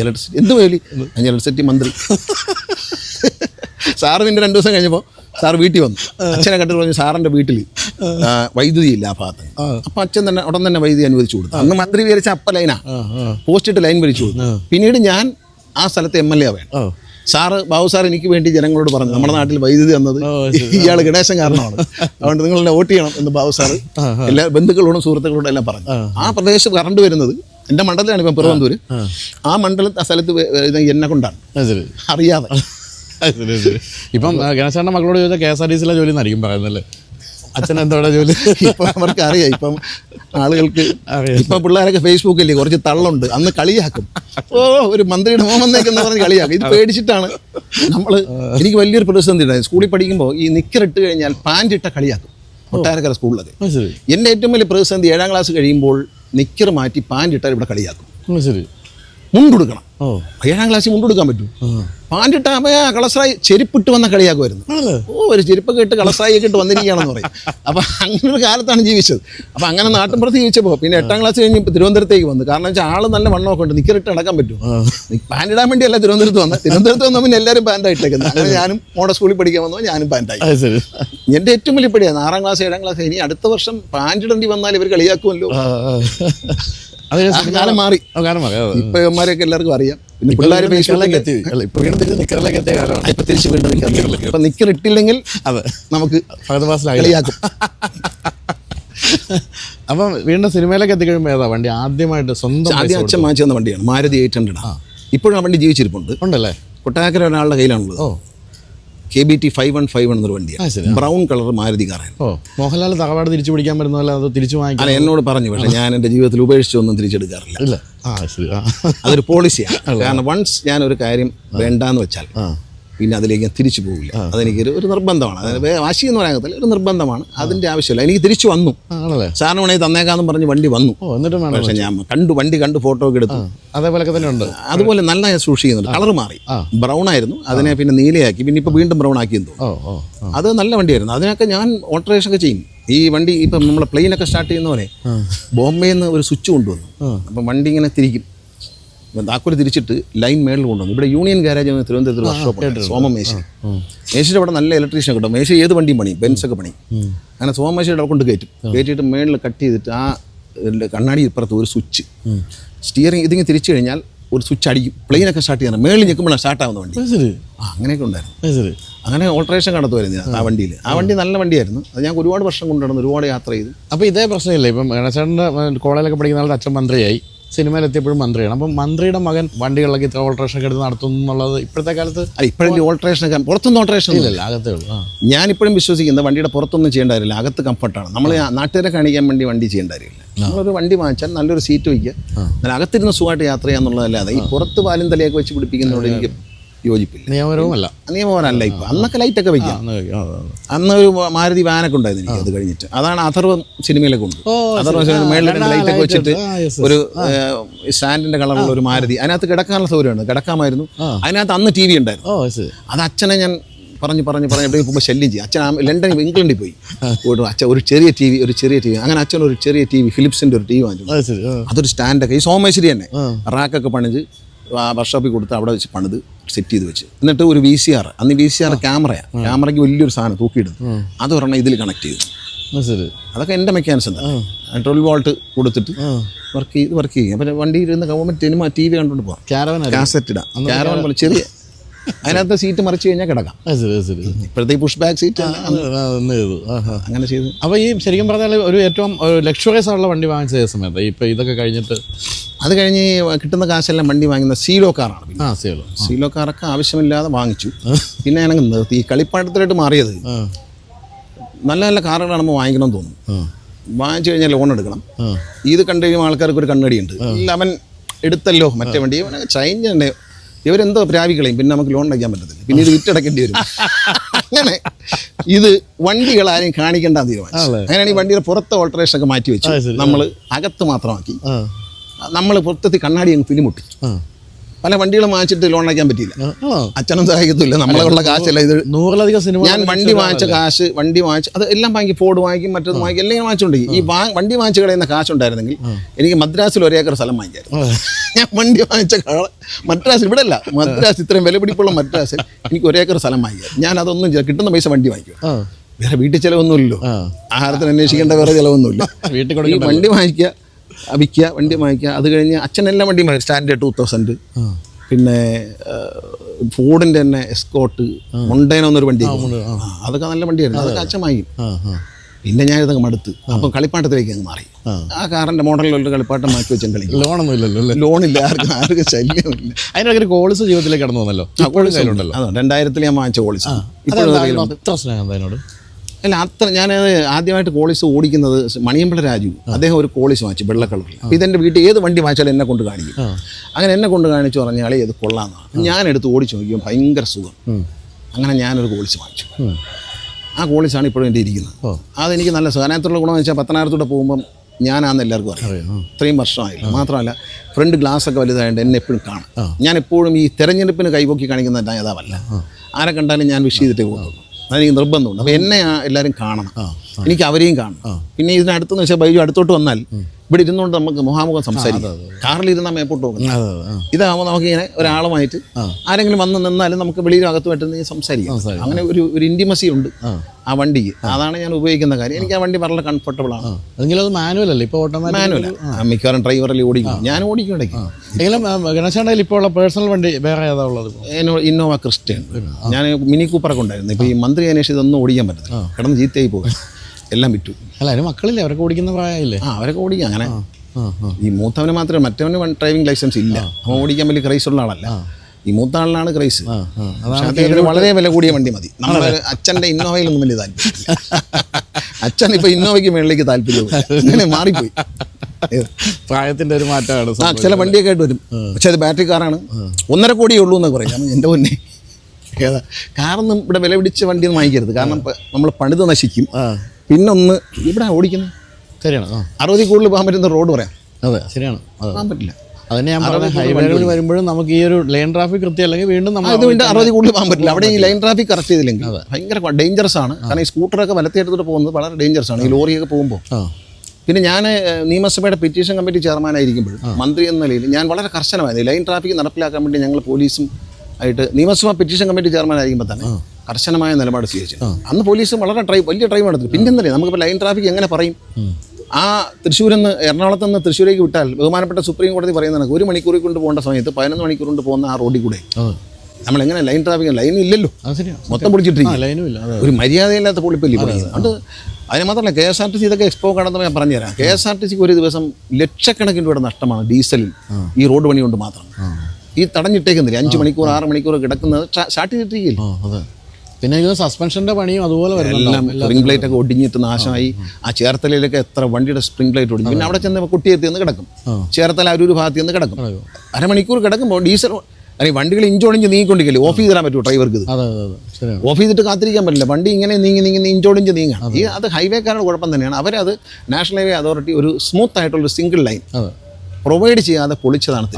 ഇലക്ട്രിസിറ്റി എന്ത് ജോലി? ഞാൻ ഇലക്ട്രിസിറ്റി മന്ത്രി. സാർ പിന്നെ രണ്ട് ദിവസം കഴിഞ്ഞപ്പോൾ സാർ വീട്ടിൽ വന്നു. അച്ഛനെ കണ്ടിട്ട് പറഞ്ഞു സാറിന്റെ വീട്ടിൽ വൈദ്യുതി ഇല്ല ആ ഭാഗത്ത്. അപ്പം അച്ഛൻ തന്നെ ഉടൻ തന്നെ വൈദ്യുതി അനുവദിച്ചു കൊടുത്തു. അന്ന് മന്ത്രി വിചാരിച്ച അപ്പ ലൈനാ. പോസ്റ്റിട്ട് ലൈൻ വലിച്ചു കൊടുത്തു. പിന്നീട് ഞാൻ ആ സ്ഥലത്തെ എം എൽ എ വേണം. സാറ് ബാബു സാർ എനിക്ക് വേണ്ടി ജനങ്ങളോട് പറഞ്ഞു. നമ്മുടെ നാട്ടിൽ വൈദ്യുതി തന്നത് ഇയാൾ ഗണേശൻ കാരണമാണ്. അതുകൊണ്ട് നിങ്ങൾ എന്നെ വോട്ട് ചെയ്യണം എന്ന് ബാബു സാർ എല്ലാ ബന്ധുക്കളോടും സുഹൃത്തുക്കളോടും എല്ലാം പറഞ്ഞു. ആ. പ്രദേശം കറണ്ട് വരുന്നത് എന്റെ മണ്ഡലത്തിലാണ് ഇപ്പം പിറവന്തൂര് ആ. മണ്ഡലം ആ സ്ഥലത്ത് എന്നെ കൊണ്ടാണ്. അറിയാതെ. ഇപ്പം ഗണേശന്റെ മക്കളോട് ചോദിച്ചാൽ കെ എസ് ആർ ടി സിയിലെ ജോലി എന്നായിരിക്കും പറയുന്നല്ലേ അച്ഛൻ എന്തോടെ ജോലി? ഇപ്പം അവർക്ക് അറിയാം. ഇപ്പം ആളുകൾക്ക്. ഇപ്പം പിള്ളേരൊക്കെ ഫേസ്ബുക്കില്ലേ? കുറച്ച് തള്ളുണ്ട്. അന്ന് കളിയാക്കും. ഓ ഒരു മന്ത്രിയുടെ മോൻ വന്നേക്കെന്ന് പറഞ്ഞ് കളിയാക്കും. ഇത് പേടിച്ചിട്ടാണ്. നമ്മൾ എനിക്ക് വലിയൊരു പ്രതിസന്ധി ഉണ്ടായി. സ്കൂളിൽ പഠിക്കുമ്പോൾ ഈ നിക്കറിട്ട് കഴിഞ്ഞാൽ പാന്റ് ഇട്ട കളിയാക്കും. ഒട്ടാരക്കര സ്കൂളിലൊക്കെ. എന്റെ എന്റെ ഏറ്റവും വലിയ പ്രതിസന്ധി ഏഴാം ക്ലാസ് കഴിയുമ്പോൾ നിക്കർ മാറ്റി പാന്റ് ഇട്ടാൽ ഇവിടെ കളിയാക്കും. ശരി. മുണ്ടുടുക്കണം. ഏഴാം ക്ലാസ്സിൽ മുണ്ടെടുക്കാൻ പറ്റൂ. ആ. അമ്മയെ കളസായി ചെരുപ്പിട്ട് വന്ന കളിയാക്കുമായിരുന്നു. ഓ ഒരു ചെരുപ്പൊക്കെ ഇട്ട് കളസായി ഒക്കെ ഇട്ട് വന്നിരിക്കുകയാണെന്ന് പറയും. അപ്പോൾ അങ്ങനെ ഒരു കാലത്താണ് ജീവിച്ചത്. അപ്പോൾ അങ്ങനെ നാട്ടിൻപുറത്ത് ജീവിച്ചപ്പോൾ പിന്നെ എട്ടാം ക്ലാസ് കഴിഞ്ഞ് തിരുവനന്തപുരത്തേക്ക് വന്നു. കാരണം വെച്ചാൽ ആൾ നല്ല വണ്ണമൊക്കെ ഉണ്ട്. നിക്കറിട്ട് നടക്കാൻ പറ്റും പാന്റ് ഇടാൻ വേണ്ടിയല്ല തിരുവനന്തപുരത്ത് വന്നത് തിരുവനന്തപുരത്ത് വന്നാൽ പിന്നെ എല്ലാവരും പാന്റായിട്ടേക്കുന്നത് അങ്ങനെ ഞാനും മോഡൽ സ്കൂളിൽ പഠിക്കാൻ വന്നപ്പോൾ ഞാനും പാന്റായി എന്റെ ഏറ്റവും വലിയ പടിയാണ്. ആറാം ക്ലാസ് ഏഴാം ക്ലാസ് ഇനി അടുത്ത വർഷം പാന്റ് ഇടണ്ടി വന്നാൽ ഇവർ കളിയാക്കുമല്ലോ. കാലം മാറി. കാലം മാറി. ഇപ്പൊ ഇവന്മാരെയൊക്കെ എല്ലാവർക്കും അറിയാം. പിന്നെ പിള്ളേർ ഇപ്പൊ വീണ്ടും തിരിച്ച് വീണ്ടും ഇപ്പൊ നിക്കറിട്ടില്ലെങ്കിൽ അതെ. നമുക്ക് കളിയാക്കും. അപ്പം വീണ്ടും സിനിമയിലേക്ക് എത്തിക്കഴിയുമ്പോൾ ഏതാ വണ്ടി? ആദ്യമായിട്ട് സ്വന്തം ആദ്യം അച്ഛൻ വാങ്ങിച്ചു തന്ന വണ്ടിയാണ്. Maruti eight hundred. ഇപ്പോഴും ആ വണ്ടി ജീവിച്ചിരിപ്പുണ്ട്. ഉണ്ടല്ലേ? കൊട്ടാക്കര ഒരാളുടെ കയ്യിലാണുള്ളത്. ഓ. K B T five one five one എന്നൊരു വണ്ടി വണ്ടിയാണ് ബ്രൗൺ കളർ മാരുതി കാറാണ് ഓ മോഹൻലാൽ തറവാട് തിരിച്ചു പിടിക്കാൻ പറ്റുന്നതല്ല അത് തിരിച്ചു വാങ്ങിക്കാൻ അല്ല എന്നോട് പറഞ്ഞു പക്ഷേ ഞാൻ എന്റെ ജീവിതത്തിൽ ഉപേക്ഷിച്ചൊന്നും തിരിച്ചെടുക്കാറില്ല. ഇല്ല. അതൊരു പോളിസിയാണ് കാരണം വൺസ് ഞാൻ ഒരു കാര്യം വേണ്ടാന്ന് വെച്ചാൽ പിന്നെ അതിലേക്ക് ഞാൻ തിരിച്ചു പോകില്ല അതെനിക്കൊരു ഒരു നിർബന്ധമാണ്. അതായത് വാശി എന്ന് പറയാൻ ഒരു നിർബന്ധമാണ്. അതിന്റെ ആവശ്യമില്ല. എനിക്ക് തിരിച്ചു വന്നു. സാറിന് വേണമെങ്കിൽ തന്നേക്കാന്ന് പറഞ്ഞ് വണ്ടി വന്നു. പക്ഷെ ഞാൻ കണ്ടു വണ്ടി കണ്ടു ഫോട്ടോ ഒക്കെ എടുത്തു. അതേപോലെ തന്നെ ഉണ്ട്. അതുപോലെ നല്ല ഞാൻ സൂക്ഷിക്കുന്നുണ്ട് കളർ മാറി. ബ്രൗൺ ആയിരുന്നു. അതിനെ പിന്നെ നീലയാക്കി. പിന്നെ ഇപ്പൊ വീണ്ടും ബ്രൗൺ ആക്കി തോന്നുന്നു. ഓ അത് നല്ല വണ്ടിയായിരുന്നു. അതിനൊക്കെ ഞാൻ ഓൾട്ടറേഷൻ ഒക്കെ ചെയ്യും. ഈ വണ്ടി ഇപ്പം നമ്മളെ പ്ലെയിനൊക്കെ സ്റ്റാർട്ട് ചെയ്യുന്ന പോലെ ബോംബെയിൽ നിന്ന് ഒരു സ്വിച്ച് കൊണ്ടുവന്നു. അപ്പം വണ്ടി ഇങ്ങനെ തിരിക്കും. താക്കോൽ തിരിച്ചിട്ട് ലൈൻ മേളിൽ കൊണ്ടുവന്നു. ഇവിടെ യൂണിയൻ ഗാരേജ് എന്ന് തിരുവനന്തപുരത്ത് വർക്ക്ഷോപ്പ് സോമം മേശി. മേശിയുടെ അവിടെ നല്ല ഇലക്ട്രീഷ്യൻ കിട്ടും മേശ ഏത് വണ്ടിയും പണി ബെൻസൊക്കെ പണി. അങ്ങനെ സോമം മേശയുടെ അവിടെ കൊണ്ട് കയറ്റും. കയറ്റിയിട്ട് മേളിൽ കട്ട് ചെയ്തിട്ട് ആ കണ്ണാടി ഇപ്പുറത്ത് ഒരു സ്വിച്ച് സ്റ്റിയറിംഗ് ഇതിങ്ങനെ തിരിച്ചു കഴിഞ്ഞാൽ ഒരു സ്വിച്ച് അടിക്കും. പ്ലെയിനൊക്കെ സ്റ്റാർട്ട് ചെയ്യണം. മേളിൽ നിൽക്കുമ്പോഴാണ് സ്റ്റാർട്ട് ആവുന്ന വണ്ടി. ആ അങ്ങനെയൊക്കെ ഉണ്ടായിരുന്നു. അങ്ങനെ ഓൾട്ടറേഷൻ കടത്തുമായിരുന്നു ഞാൻ ആ വണ്ടിയിൽ. ആ വണ്ടി നല്ല വണ്ടിയായിരുന്നു. അത് ഞാൻ ഒരുപാട് വർഷം കൊണ്ടുവന്നു ഒരുപാട് യാത്ര ചെയ്തു. അപ്പോൾ ഇതേ പ്രശ്നമില്ല? ഇപ്പം ഗണേശന്റെ കോളേജിലൊക്കെ പഠിക്കുന്ന ആളുടെ അച്ഛൻ മന്ത്രിയായി. സിനിമയിൽ എത്തിയപ്പോഴും മന്ത്രിയാണ്. അപ്പം മന്ത്രിയുടെ മകൻ വണ്ടികളിലൊക്കെ ഇത്ര ഓൾട്രേഷൻ ഒക്കെ എടുത്ത് നടത്തുന്നു എന്നുള്ളത് ഇപ്പോഴത്തെ കാലത്ത് അല്ല ഇപ്പോഴും ഓൾട്രേഷൻ ഒക്കെ പുറത്തൊന്നും ഓൾട്രേഷൻ ഇല്ലല്ല ഇല്ല അകത്തേ ഉള്ളൂ. ഞാനിപ്പോഴും ഞാൻ ഇപ്പോഴും വിശ്വസിക്കുന്നത് വണ്ടിയുടെ പുറത്തൊന്നും ചെയ്യേണ്ട കാര്യമില്ല അകത്ത് കംഫർട്ടാണ് നമ്മൾ നാട്ടുകാരെ കാണിക്കാൻ വേണ്ടി വണ്ടി ചെയ്യേണ്ട കാര്യമില്ല. നമ്മളൊരു വണ്ടി വാങ്ങിച്ചാൽ നല്ലൊരു സീറ്റ് വയ്ക്കുക. അകത്തിരുന്ന് സുഖമായിട്ട് യാത്ര ചെയ്യാന്നുള്ളതല്ലാതെ ഈ പുറത്ത് പാലും തലയൊക്കെ വെച്ച് പിടിപ്പിക്കുന്നതോട് എനിക്ക് യോജിപ്പില്ല. നിയമപരവുമല്ല നിയമപരമല്ല ഇപ്പം. അന്നൊക്കെ ലൈറ്റൊക്കെ വയ്ക്കാം അന്ന് ഒരു മാരുതി വാനൊക്കെ ഉണ്ടായിരുന്നു എനിക്ക് അത് കഴിഞ്ഞിട്ട്. അതാണ് അഥർവ സിനിമയിലൊക്കെ ഉണ്ട് ഓ, അഥർവ. സിനിമ മേളിൽ ലൈറ്റൊക്കെ വെച്ചിട്ട്. ഒരു സ്റ്റാൻഡിന്റെ കളറുള്ള ഒരു മാരുതി. അതിനകത്ത് കിടക്കാനുള്ള സൗകര്യമാണ് കിടക്കാമായിരുന്നു. അതിനകത്ത് അന്ന് ടി വി ഉണ്ടായിരുന്നു. അത് അച്ഛനെ ഞാൻ പറഞ്ഞ് പറഞ്ഞ് പറഞ്ഞ് എവിടെ പോകുമ്പോൾ ശല്യം ചെയ്യും. അച്ഛൻ ലണ്ടനിൽ ഇംഗ്ലണ്ടിൽ പോയി. പോയിട്ട് അച്ഛൻ ഒരു ചെറിയ ടി വി ഒരു ചെറിയ ടി വി അങ്ങനെ അച്ഛൻ ഒരു ചെറിയ ടി വി ഫിലിപ്സിന്റെ ഒരു ടി വി വാങ്ങിച്ചു. അതൊരു സ്റ്റാൻഡൊക്കെ. ഈ സോമേശ്വരി തന്നെ. റാക്കൊക്കെ പണിത് ആ വർക്ക്ഷോപ്പിൽ കൊടുത്ത് അവിടെ വെച്ച് പണിത് സെറ്റ് ചെയ്ത് വെച്ച്. എന്നിട്ട് ഒരു വി സി ആർ അന്ന് വി സി ആർ ക്യാമറയാണ് ക്യാമറയ്ക്ക് വലിയൊരു സാധനം തൂക്കിയിടുന്നു. അത് ഒരെണ്ണം ഇതിൽ കണക്ട് ചെയ്തു. അതൊക്കെ എന്റെ മെക്കാനിസം തന്നെ. ട്വൽവ് വോൾട്ട് കൊടുത്തിട്ട് വർക്ക് ചെയ്ത് വർക്ക് ചെയ്യും. അപ്പം വണ്ടിയിൽ ഇരുന്ന് സിനിമ ടി വി കണ്ടുകൊണ്ട് പോകാം ക്യാരവൻ കാസറ്റ് ഇടാം. ക്യാരവൺ പോലെ ചെറിയ അതിനകത്ത് സീറ്റ് മറിച്ച് കഴിഞ്ഞാൽ കിടക്കാം. ഇപ്പോഴത്തെ പുഷ് ബാക്ക് സീറ്റ് അങ്ങനെ ചെയ്തു. അപ്പോൾ ഈ ശരിക്കും പറഞ്ഞാൽ ഒരു ഏറ്റവും ലക്ഷറിയസ് ആയിട്ടുള്ള വണ്ടി വാങ്ങിച്ച സമയത്ത് ഇപ്പം ഇതൊക്കെ കഴിഞ്ഞിട്ട് അത് കഴിഞ്ഞ് കിട്ടുന്ന കാശെല്ലാം വണ്ടി വാങ്ങുന്ന സീലോ കാറാണ് ആ സീലോ സീലോ കാറൊക്കെ ആവശ്യമില്ലാതെ വാങ്ങിച്ചു. പിന്നെ ഞാൻ നിർത്തി. ഈ കളിപ്പാട്ടത്തിലോട്ട് മാറിയത്. നല്ല നല്ല കാറുകൾ നമ്മൾ വാങ്ങിക്കണം തോന്നും വാങ്ങിച്ചു കഴിഞ്ഞാൽ ലോൺ എടുക്കണം. ഇത് കണ്ടു കഴിയുമ്പോൾ ആൾക്കാർക്ക് ഒരു കണ്ണടിയുണ്ട് അവൻ എടുത്തല്ലോ മറ്റേ വണ്ടി. ചൈന തന്നെ ഇവരെന്തോ പ്രാപികളെയും പിന്നെ നമുക്ക് ലോൺ അടയ്ക്കാൻ പറ്റത്തില്ല. പിന്നെ ഇത് വിറ്റടക്കേണ്ടി വരും. അങ്ങനെ ഇത് വണ്ടികൾ ആരെയും കാണിക്കേണ്ട തീരുമാനിച്ചു? അങ്ങനെയാണ് ഈ വണ്ടിയുടെ പുറത്തെ ഓൾട്ടറേഷൻ ഒക്കെ മാറ്റി വെച്ചു. നമ്മൾ അകത്ത് മാത്രമാക്കി. നമ്മൾ പുറത്തെത്തി കണ്ണാടി അങ്ങ് ഫിലിം ഒട്ടിച്ചു പല വണ്ടികളും വാങ്ങിച്ചിട്ട് ലോൺ അടയ്ക്കാൻ പറ്റിയില്ല. അച്ഛനും സഹായിക്കത്തില്ല നമ്മളുള്ള കാശല്ല ഇത്. നൂറിലധികം സിനിമ ഞാൻ വണ്ടി വാങ്ങിച്ച കാശ് വണ്ടി വാങ്ങിച്ച് അത് എല്ലാം വാങ്ങി ഫോർഡ് വാങ്ങിക്കും മറ്റൊന്ന് വാങ്ങിക്കും എല്ലാം വാങ്ങിച്ചുണ്ടെങ്കിൽ ഈ വണ്ടി വാങ്ങിച്ച് കളയുന്ന കാശുണ്ടായിരുന്നെങ്കിൽ എനിക്ക് മദ്രാസിൽ ഒരേക്കർ സ്ഥലം വാങ്ങിക്കായിരുന്നു. ഞാൻ വണ്ടി വാങ്ങിച്ച കാള മദ്രാസ് ഇവിടെ അല്ല മദ്രാസ് ഇത്രയും വിലപിടിപ്പുള്ള മദ്രാസിൽ എനിക്ക് ഒരേക്കർ സ്ഥലം വാങ്ങിക്കാം ഞാൻ അതൊന്നും കിട്ടുന്ന പൈസ വണ്ടി വാങ്ങിക്കും. വേറെ വീട്ടിൽ ചിലവൊന്നുമില്ലല്ലോ. ആഹാരത്തിന് അന്വേഷിക്കേണ്ട വേറെ ചിലവൊന്നുമില്ല. വീട്ടിൽ വണ്ടി വാങ്ങിക്കുക വിൽക്കുക വണ്ടി വാങ്ങിക്കുക അത് കഴിഞ്ഞ് അച്ഛൻ എല്ലാം വണ്ടിയും വാങ്ങി സ്റ്റാൻഡ് ടൂ തൗസൻഡ് പിന്നെ ഫോർഡിന്റെ തന്നെ എസ്കോട്ട് മൊണ്ടേനോ എന്നൊരു വണ്ടി അതൊക്കെ നല്ല വണ്ടിയായിരുന്നു. അതൊക്കെ അച്ഛൻ വാങ്ങി പിന്നെ ഞാൻ ഇതൊക്കെ മടുത്ത്. അപ്പം കളിപ്പാട്ടത്തിലേക്ക് അങ്ങ് മാറി. ആ. കാറിന്റെ കാറിന്റെ മോഡലിലുള്ള കളിപ്പാട്ടം മാറ്റി വെച്ചാൽ കളിക്കും. ലോണൊന്നും ഇല്ലല്ലോ ലോണില്ല. ആർക്കും ആർക്കും ശല്യമില്ല അതിനൊക്കെ ഒരു കോളിസ് ജീവിതത്തിലേക്ക് കടന്നു വന്നല്ലോ. രണ്ടായിരത്തിൽ ഞാൻ വാങ്ങിച്ച കോളിസ്. ഇപ്പോഴും സ്നേഹം അതിനോട്? അല്ല അത്ര ഞാൻ ആദ്യമായിട്ട് കോളിസ് ഓടിക്കുന്നത് മണിയമ്പള രാജു. അദ്ദേഹം ഒരു കോളിസ് വാങ്ങിച്ചു വെള്ള കളറിൽ അപ്പോൾ ഇതെന്റെ വീട്ടിൽ ഏത് വണ്ടി വാങ്ങിച്ചാലും എന്നെ കൊണ്ട് കാണിക്കും. അങ്ങനെ എന്നെ കൊണ്ട് കാണിച്ചു പറഞ്ഞാൽ ഇത് കൊള്ളാമെന്നാണ് ഞാൻ എടുത്ത് ഓടിച്ചു നോക്കിയപ്പോൾ ഭയങ്കര സുഖം. അങ്ങനെ ഞാനൊരു കോളിസ് വാങ്ങിച്ചു. ആ കോളിസാണ് ഇപ്പോഴും എന്റെ ഇരിക്കുന്നത്. അതെനിക്ക് നല്ല സഹനത്തുള്ള അതിനകത്തുള്ള ഗുണമെന്ന് വെച്ചാൽ പത്തനായിരത്തൂടെ പോകുമ്പം ഞാനാന്ന് എല്ലാവർക്കും അറിയാം. അറിയാം ഇത്രയും വർഷമായില്ല. മാത്രമല്ല ഫ്രണ്ട് ഗ്ലാസ് ഒക്കെ വലുതായതുകൊണ്ട് എന്നെ എപ്പോഴും കാണും. ഞാൻ എപ്പോഴും ഈ തെരഞ്ഞെടുപ്പിന് കൈപോക്കി കാണിക്കുന്ന നേതാവല്ല ആരെ കണ്ടാലും ഞാൻ വിഷ് ചെയ്തിട്ടേ പോകുള്ളൂ അതെനിക്ക് നിർബന്ധമുണ്ട്. അപ്പോൾ എന്നെ എല്ലാവരും കാണണം. എനിക്ക് അവരെയും കാണും പിന്നെ ഇതിനടുത്തെന്ന് വെച്ചാൽ ബൈജു അടുത്തോട്ട് വന്നാൽ ഇവിടെ ഇരുന്നുകൊണ്ട് നമുക്ക് മുഖാമുഖം സംസാരിക്കാം. കാറിൽ ഇരുന്നാൽ മേപ്പോട്ട് പോകും ഇതാകുമ്പോൾ നമുക്ക് ഇങ്ങനെ ഒരാളുമായിട്ട് ആരെങ്കിലും വന്ന് നിന്നാലും നമുക്ക് വെളിയിലും അകത്തുമായിട്ട് സംസാരിക്കാം. അങ്ങനെ ഒരു ഒരു ഇന്റിമസി ഉണ്ട് ആ. വണ്ടിക്ക്. അതാണ് ഞാൻ ഉപയോഗിക്കുന്ന കാര്യം. എനിക്ക് ആ വണ്ടി വളരെ കംഫർട്ടബിൾ ആണ്. അത് മാനുവൽ അല്ലേ? ഇപ്പോൾ ഓട്ടോമാറ്റിക് മാനുവല മിക്കവാറും ഡ്രൈവറിൽ ഓടിക്കും. ഞാൻ ഓടിക്കും ഇടയ്ക്ക്. എങ്കിലും ഗണേശാണ്ടയിൽ ഇപ്പോൾ ഉള്ള പേഴ്സണൽ വണ്ടി വേറെ ഏതാ ഉള്ളത് ഇന്നോവ ക്രിസ്റ്റ്യൻ. ഞാൻ മിനി കൂപ്പറൊക്കെ ഉണ്ടായിരുന്നു. ഇപ്പോൾ ഈ മന്ത്രി ഗണേഷ് ഇതൊന്നും ഓടിക്കാൻ പറ്റത്തില്ല. കിടന്ന് ചീത്തയായി പോകും എല്ലാം വിറ്റു. അല്ല അതിന് മക്കളില്ലേ? അവരൊക്കെ ഓടിക്കുന്ന പ്രായമില്ലേ ആ അവരൊക്കെ ഓടിക്കാം. അങ്ങനെ ഈ മൂത്തവന് മാത്രമേ മറ്റവന് ഡ്രൈവിംഗ് ലൈസൻസ് ഇല്ല. അവൻ ഓടിക്കാൻ വലിയ ക്രൈസ് ഉള്ള ആളല്ല. ഈ മൂത്ത ആളിനാണ് ക്രൈസ് പക്ഷേ അദ്ദേഹത്തിന് വളരെ വില കൂടിയ വണ്ടി മതി. നമ്മുടെ അച്ഛന്റെ ഇന്നോവയിലൊന്നും വലിയ താല്പര്യം അച്ഛൻ ഇപ്പൊ ഇന്നോവയ്ക്ക് മേളിലേക്ക് താല്പര്യം അങ്ങനെ മാറിപ്പോയി? പ്രായത്തിന്റെ ഒരു മാറ്റമാണ് ആ ചില വണ്ടിയൊക്കെ ആയിട്ട് വരും. പക്ഷെ അത് ബാറ്ററി കാറാണ് ഒന്നര കോടിയേ ഉള്ളൂ എന്ന് പറയാം. എന്റെ എന്റെ ഏതാ കാറൊന്നും ഇവിടെ വില പിടിച്ച വണ്ടിയൊന്നും വാങ്ങിക്കരുത്. കാരണം നമ്മൾ പണിത് നശിക്കും. പിന്നൊന്ന് ഇവിടെ ഓടിക്കുന്നത് ശരിയാണ് ആ. അറുപതിൽ കൂടുതൽ പോകാൻ പറ്റുന്ന റോഡ് പറയാം. അതെ ശരിയാണ് അതെ. പോകാൻ പറ്റില്ല. അതിനെ ഞാൻ പറഞ്ഞ ഹൈവേകളിൽ വരുമ്പോഴും നമുക്ക് ഈ ഒരു ലൈൻ ട്രാഫിക് കൃത്യം അല്ലെങ്കിൽ വീണ്ടും നമ്മൾ അത് വീണ്ടും അറുപതിൽ കൂടുതൽ പോകാൻ പറ്റില്ല. അവിടെ ഈ ലൈൻ ട്രാഫിക് കറക്റ്റ് ചെയ്തില്ലെങ്കിൽ ഭയങ്കര ഡേഞ്ചറസ് ആണ്. കാരണം ഈ സ്കൂട്ടറൊക്കെ വലത്തേടത്തോട്ട് പോകുന്നത് വളരെ ഡേഞ്ചറസ് ആണ്. ഈ ലോറിയൊക്കെ പോകുമ്പോൾ. പിന്നെ ഞാൻ നിയമസഭയുടെ പെറ്റീഷൻ കമ്മിറ്റി ചെയർമാനായിരിക്കുമ്പോൾ മന്ത്രി എന്ന നിലയിൽ ഞാൻ വളരെ കർശനമായിരുന്നു ലൈൻ ട്രാഫിക് നടപ്പിലാക്കാൻ വേണ്ടി ഞങ്ങൾ പോലീസും ആയിട്ട് നിയമസഭാ പെറ്റീഷൻ കമ്മിറ്റി ചെയർമാൻ ആയിരിക്കുമ്പോൾ തന്നെ കർശനമായ നിലപാട് സ്വീകരിച്ചു. അന്ന് പോലീസ് വളരെ ട്രൈ വലിയ ട്രൈ നടത്തി പിന്നെ എന്തറിയാം നമുക്കിപ്പോൾ ലൈൻ ട്രാഫിക് എങ്ങനെ പറയും? ആ തൃശ്ശൂരിൽ നിന്ന് എറണാകുളത്ത് നിന്ന് തൃശ്ശൂരേക്ക് വിട്ടാൽ ബഹുമാനപ്പെട്ട സുപ്രീം കോടതി പറയുന്നതാണ് ഒരു മണിക്കൂറിൽ കൊണ്ട് പോകേണ്ട സമയത്ത് പതിനൊന്ന് മണിക്കൂർ കൊണ്ട് പോകുന്ന ആ റോഡിൽ കൂടെ. നമ്മൾ എങ്ങനെ ലൈൻ ട്രാഫിക് ലൈൻ ഇല്ലല്ലോ മൊത്തം പിടിച്ചിട്ടില്ല ഒരു മര്യാദയില്ലാത്ത പൊളിപ്പല്ലി അതുകൊണ്ട് അതിന് മാത്രമല്ല K S R T C ഇതൊക്കെ എക്സ്പോ കടന്ന് ഞാൻ പറഞ്ഞുതരാം. കെ എസ് ആർ ടി സിക്ക് ഒരു ദിവസം ലക്ഷക്കണക്കിന് രൂപയുടെ നഷ്ടമാണ് ഡീസലിൽ ഈ റോഡ് പണി കൊണ്ട് മാത്രം. ഈ തടഞ്ഞിട്ടേക്കുന്നില്ല? അഞ്ച് മണിക്കൂർ ആറ് മണിക്കൂർ കിടക്കുന്നത് സ്റ്റാ- സ്റ്റാർട്ട് ചെയ്തിട്ടിരിക്കില്ല അതെ. പിന്നെ സസ്പെൻഷന്റെ പണിയും അതുപോലെ എല്ലാം സ്പ്രിംഗ് പ്ലേറ്റ് ഒക്കെ ഒടിഞ്ഞിട്ട് നാശമായി. ആ ചേർത്തലയിലൊക്കെ എത്ര വണ്ടിയുടെ സ്പ്രിംഗ് പ്ലേറ്റ് ഒടിഞ്ഞു. പിന്നെ അവിടെ ചെന്ന് കുട്ടിയെത്തി നിന്ന് കിടക്കും. ആ. ചേർത്തല അരൂർ ഭാഗത്ത് നിന്ന് കിടക്കും. അരമണിക്കൂർ കിടക്കുമ്പോൾ ഡീസൽ അല്ലെങ്കിൽ വണ്ടികൾ ഇഞ്ചോടിഞ്ച് നീങ്ങിക്കൊണ്ടിരിക്കില്ലേ? ഓഫ് ചെയ്തരാൻ പറ്റൂ പറ്റുമോ ഡ്രൈവർക്ക് ഓഫ് ചെയ്തിട്ട് കാത്തിരിക്കാൻ പറ്റില്ല. വണ്ടി ഇങ്ങനെ നീങ്ങി നീങ്ങി ഇഞ്ചോടിഞ്ച് നീങ്ങാം. ഈ അത് ഹൈവേക്കാരുടെ കുഴപ്പം തന്നെയാണ്. അവരത് നാഷണൽ ഹൈവേ അതോറിറ്റി ഒരു സ്മൂത്ത് ആയിട്ടുള്ള ഒരു സിംഗിൾ ലൈൻ പ്രൊവൈഡ് ചെയ്യാതെ പൊളിച്ചതാണ്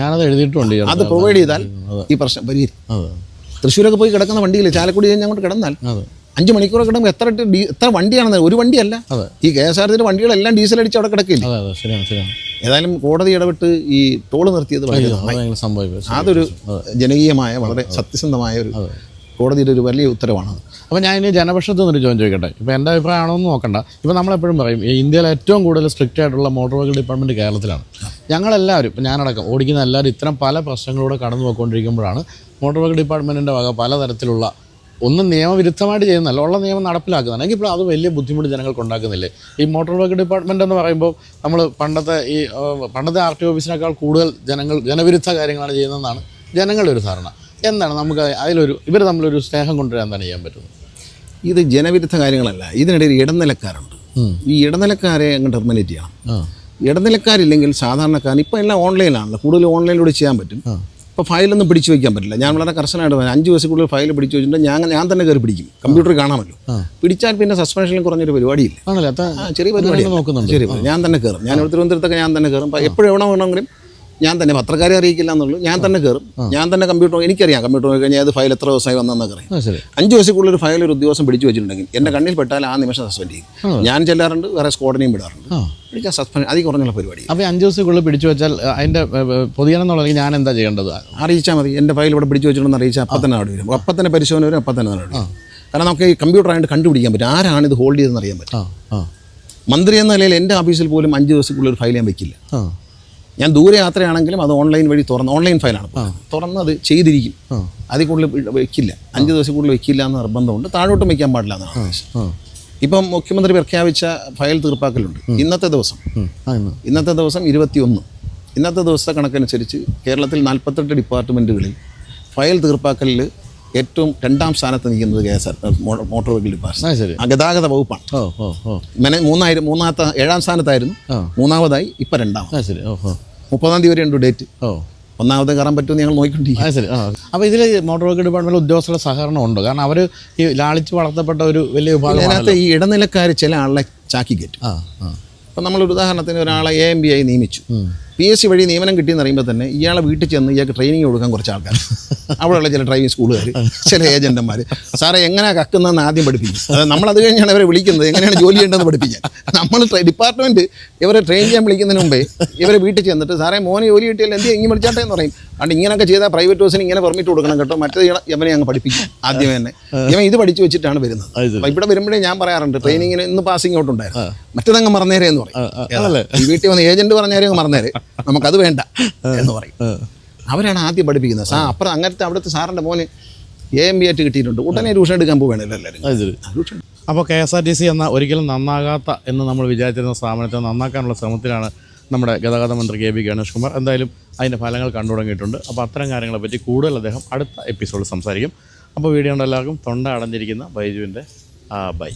ഞാനത് എഴുതിയിട്ടുണ്ട് അത് പ്രൊവൈഡ് ചെയ്താൽ ഈ പ്രശ്നം പരിഹരിക്കും തൃശ്ശൂരൊക്കെ പോയി കിടക്കുന്ന വണ്ടിയില്ല ചാലക്കുടി കഴിഞ്ഞ് അങ്ങോട്ട് കിടന്നാൽ അഞ്ച് മണിക്കൂർ കിടക്കുമ്പോൾ എത്ര എത്ര വണ്ടിയാണെന്ന് ഒരു വണ്ടിയല്ല. ഈ കെ എസ് ആർ ടിയുടെ വണ്ടികളെല്ലാം ഡീസൽ അടിച്ച് അവിടെ കിടക്കില്ല? ഏതായാലും കോടതി ഇടപെട്ട് ഈ ടോൾ നിർത്തിയത് അതൊരു ജനകീയമായ വളരെ സത്യസന്ധമായ ഒരു കോടതിയുടെ ഒരു വലിയ ഉത്തരവാണ് അപ്പോൾ ഞാൻ ഇനി ജനപക്ഷത്ത് നിന്നൊരു ചോദ്യം ചോദിക്കട്ടെ. ഇപ്പോൾ എന്റെ അഭിപ്രായമാണോന്ന് നോക്കണ്ട. ഇപ്പോൾ നമ്മളെപ്പോഴും പറയും ഇന്ത്യയിൽ ഏറ്റവും കൂടുതൽ സ്ട്രിക്റ്റ് ആയിട്ടുള്ള മോട്ടോർ വെഹിക്കിൾ ഡിപ്പാർട്ട്മെന്റ് കേരളത്തിലാണ്. ഞങ്ങളെല്ലാവരും ഇപ്പോൾ ഞാനടക്കം ഓടിക്കുന്ന എല്ലാവരും ഇത്തരം പല പ്രശ്നങ്ങളിലൂടെ കടന്നു പോയിക്കൊണ്ടിരിക്കുമ്പോഴാണ് മോട്ടോർ വെഹിക്കിൾ ഡിപ്പാർട്ട്മെന്റിന്റെ വക പലതരത്തിലുള്ള ഒന്നും നിയമവിരുദ്ധമായിട്ട് ചെയ്യുന്നല്ല ഉള്ള നിയമം നടപ്പിലാക്കുന്നതാണ്. എങ്കിൽ ഇപ്പോൾ അത് വലിയ ബുദ്ധിമുട്ട് ജനങ്ങൾക്ക് ഉണ്ടാക്കുന്നില്ലേ? ഈ മോട്ടോർ വെഹിക്കിൾ ഡിപ്പാർട്ട്മെന്റ് എന്ന് പറയുമ്പോൾ നമ്മൾ പണ്ടത്തെ ഈ പണ്ടത്തെ ആർ ടി ഓഫീസിനേക്കാൾ കൂടുതൽ ജനങ്ങൾ ജനവിരുദ്ധ കാര്യങ്ങളാണ് ചെയ്യുന്നതെന്നാണ് ജനങ്ങളുടെ ഒരു ധാരണ. എന്താണ് നമുക്ക് അതിലൊരു ഇവർ തമ്മിലൊരു സ്നേഹം കൊണ്ടുവരാൻ എന്താണ് ചെയ്യാൻ പറ്റുന്നത്. ഇത് ജനവിരുദ്ധ കാര്യങ്ങളല്ല. ഇതിനിടയിൽ ഇടനിലക്കാരുണ്ട്. ഈ ഇടനിലക്കാരെ അങ്ങ് ടെർമിനേറ്റ് ചെയ്യണം. ഇടനിലക്കാരില്ലെങ്കിൽ സാധാരണക്കാരൻ ഇപ്പം എല്ലാം ഓൺലൈനാണല്ലോ കൂടുതൽ ഓൺലൈനിലൂടെ ചെയ്യാൻ പറ്റും. ഇപ്പോൾ ഫയലൊന്നും പിടിച്ചു വയ്ക്കാൻ പറ്റില്ല. ഞാൻ വളരെ കർശനമായിട്ട് പറയാം. അഞ്ച് കൂടുതൽ ഫയൽ പിടിച്ചു വെച്ചിട്ടുണ്ടെങ്കിൽ ഞാൻ ഞാൻ തന്നെ കയറി പിടിക്കും. കമ്പ്യൂട്ടർ കാണാമല്ലോ. പിടിച്ചാൽ പിന്നെ സസ്പെൻഷനിൽ കുറഞ്ഞൊരു പരിപാടിയില്ല. ചെറിയ പരിപാടി നോക്കുന്നുണ്ട്. ശരി ഞാൻ തന്നെ കയറും. ഞാൻ തിരുവനന്തപുരത്തൊക്കെ ഞാൻ തന്നെ കയറും. എപ്പോഴും എവിടെ വേണമെങ്കിലും ഞാൻ തന്നെ പത്രക്കാരെ അറിയിക്കില്ല എന്നുള്ളൂ. ഞാൻ തന്നെ കയറും ഞാൻ തന്നെ കമ്പ്യൂട്ടർ എനിക്കറിയാം കമ്പ്യൂട്ടർ നോക്കി കഴിഞ്ഞാൽ അത് ഫയൽ എത്ര ദിവസമായി വന്നതെന്നൊക്കെ അറിയാം. അഞ്ച് ദിവസക്കുള്ളിൽ ഒരു ഫയൽ ഒരു ദിവസം പിടിച്ചു വെച്ചിട്ടുണ്ടെങ്കിൽ എന്റെ കണ്ണിൽ പെട്ടാൽ ആ നിമിഷം സസ്പെൻഡ് ചെയ്യും. ഞാൻ ചെല്ലാറുണ്ട് വേറെ സ്ക്വാഡിനെയും വിടാറുണ്ട്. സസ്പെൻഡ് അതിൽ കുറഞ്ഞുള്ള പരിപാടി. അപ്പോൾ അഞ്ച് ദിവസത്തിനുള്ളിൽ പിടിച്ചു വെച്ചാൽ അതിന്റെ അതിന്റെ പൊതുജനം ഞാൻ എന്താ ചെയ്യേണ്ടത്? അറിയിച്ചാൽ മതി. എന്റെ ഫയൽ ഇവിടെ പിടിച്ചു വെച്ചിട്ടുണ്ടെന്ന് അറിയിച്ചാൽ അപ്പം തന്നെ അവിടെ വരും. അപ്പം തന്നെ പരിശോധന വരും അപ്പം തന്നെ വരും. കാരണം നമുക്ക് ഈ കമ്പ്യൂട്ടർ ആയിട്ട് കണ്ടുപിടിക്കാൻ പറ്റും. ആരാണ് ഇത് ഹോൾഡ് ചെയ്തെന്ന് അറിയാൻ പറ്റും. മന്ത്രി എന്ന നിലയിൽ എന്റെ ഓഫീസിൽ പോലും അഞ്ച് ദിവസത്തിനുള്ളിൽ ഒരു ഫയൽ ഞാൻ വെക്കില്ല. ഞാൻ ദൂരയാത്രയാണെങ്കിലും അത് ഓൺലൈൻ വഴി തുറന്ന് ഓൺലൈൻ ഫയലാണ്. തുറന്ന് അത് ചെയ്തിരിക്കും. അതിൽ കൂടുതൽ വെക്കില്ല. അഞ്ച് ദിവസം കൂടുതൽ വെക്കില്ല എന്ന് നിർബന്ധമുണ്ട്. താഴോട്ടും വെക്കാൻ പാടില്ല എന്നാണ്. ഇപ്പം മുഖ്യമന്ത്രി പ്രഖ്യാപിച്ച ഫയൽ തീർപ്പാക്കലുണ്ട്. ഇന്നത്തെ ദിവസം. ഇന്നത്തെ ദിവസം ഇരുപത്തിയൊന്ന്. ഇന്നത്തെ ദിവസത്തെ കണക്കനുസരിച്ച് കേരളത്തിൽ നാൽപ്പത്തെട്ട് ഡിപ്പാർട്ട്മെന്റുകളിൽ ഫയൽ തീർപ്പാക്കലിൽ ഏറ്റവും രണ്ടാം സ്ഥാനത്ത് നിൽക്കുന്നത് K S R motor vehicle department. ഗതാഗത വകുപ്പാണ്. മെനെ മൂന്നായിരം മൂന്നാമത്തെ ഏഴാം സ്ഥാനത്തായിരുന്നു. മൂന്നാമതായി ഇപ്പം രണ്ടാം മുപ്പതാം തീയതി വരെയുണ്ട് ഡേറ്റ്. ഒന്നാമത് കയറാൻ പറ്റുമെന്ന് ഞങ്ങൾ നോക്കിക്കൊണ്ടിരിക്കും അപ്പോൾ ഇതിൽ മോട്ടോർ വെഹിക്കിൾ ഡിപ്പാർട്ട്മെന്റിൽ ഉദ്യോഗസ്ഥരുടെ സഹകരണം ഉണ്ട്. കാരണം അവർ ഈ ലാളിച്ച് വളർത്തപ്പെട്ട ഒരു വലിയ വിഭാഗം അതിനകത്ത് ഈ ഇടനിലക്കാർ ചില ആളെ ചാക്കി കയറ്റും അപ്പം നമ്മളൊരു ഉദാഹരണത്തിന് ഒരാളെ എ എം ബി ആയി നിയമിച്ചു. പി എസ് സി വഴി നിയമനം കിട്ടിയെന്ന് അറിയുമ്പോൾ തന്നെ ഇയാളെ വീട്ടിൽ ചെന്ന് ഇയാൾക്ക് ട്രെയിനിങ് കൊടുക്കാൻ കുറച്ച് ആൾക്കാർ. അവിടെയുള്ള ചില ഡ്രൈവിംഗ് സ്കൂളുകാർ ചില ഏജന്റന്മാർ സാറേ എങ്ങനെ കക്കുന്നതെന്ന് ആദ്യം പഠിപ്പിക്കും. അത് നമ്മളത് കഴിഞ്ഞാണ് ഇവരെ വിളിക്കുന്നത്. എങ്ങനെയാണ് ജോലി ചെയ്യേണ്ടതെന്ന് പഠിപ്പിക്കാൻ. നമ്മൾ ഡിപ്പാർട്ട്മെന്റ് ഇവരെ ട്രെയിൻ ചെയ്യാൻ വിളിക്കുന്നതിന് മുമ്പേ ഇവരെ വീട്ടിൽ ചെന്നിട്ട് സാറേ മോനെ ജോലി കിട്ടിയാൽ എന്ത് എങ്ങി വിളിച്ചാട്ടെ? എന്ന് പറയും. അതുകൊണ്ട് ഇങ്ങനെയൊക്കെ ചെയ്താൽ പ്രൈവറ്റ് ബസ്സിന് ഇങ്ങനെ പെർമിറ്റ് കൊടുക്കണം കേട്ടോ. മറ്റേ ഇവനെ അങ്ങ് പഠിപ്പിക്കും. ആദ്യം തന്നെ. ഇവൻ ഇത് പഠിച്ചു വെച്ചിട്ടാണ് വരുന്നത്. ഇവിടെ വരുമ്പോഴേ ഞാൻ പറയാറുണ്ട് ട്രെയിനിങ്ങിന് ഇന്ന് പാസിംഗ് ഔട്ട് ഉണ്ടായിരുന്നു. മറ്റേതങ്ങ് മറന്നേരെ എന്ന് പറയും. വീട്ടിൽ വന്ന് ഏജന്റ് പറഞ്ഞേരെ അങ്ങ് മറന്നേരെ. നമുക്കത് വേണ്ട എന്ന് പറയും. അവരാണ് ആദ്യം പഠിപ്പിക്കുന്നത്. സാ അപ്പുറം അങ്ങനത്തെ അവിടുത്തെ സാറിന്റെ മോന് എ എം ബി ആയിട്ട് കിട്ടിയിട്ടുണ്ട്. ഉടനെ ട്യൂഷൻ എടുക്കാൻ പോവുകയാണ് എല്ലാവരും. അത് അപ്പോൾ K S R T C എന്ന ഒരിക്കലും നന്നാകാത്ത എന്ന് നമ്മൾ വിചാരിച്ചിരുന്ന സ്ഥാപനത്തെ നന്നാക്കാനുള്ള ശ്രമത്തിലാണ് നമ്മുടെ ഗതാഗത മന്ത്രി കെ ബി ഗണേഷ് കുമാർ. എന്തായാലും അതിന്റെ ഫലങ്ങൾ കണ്ടു തുടങ്ങിയിട്ടുണ്ട്. അപ്പോൾ അത്തരം കാര്യങ്ങളെപ്പറ്റി കൂടുതൽ അദ്ദേഹം അടുത്ത എപ്പിസോഡിൽ സംസാരിക്കും. അപ്പോൾ വീഡിയോ ഉണ്ട് എല്ലാവർക്കും തൊണ്ട അടഞ്ഞിരിക്കുന്ന ബൈജുവിന്റെ ബൈ.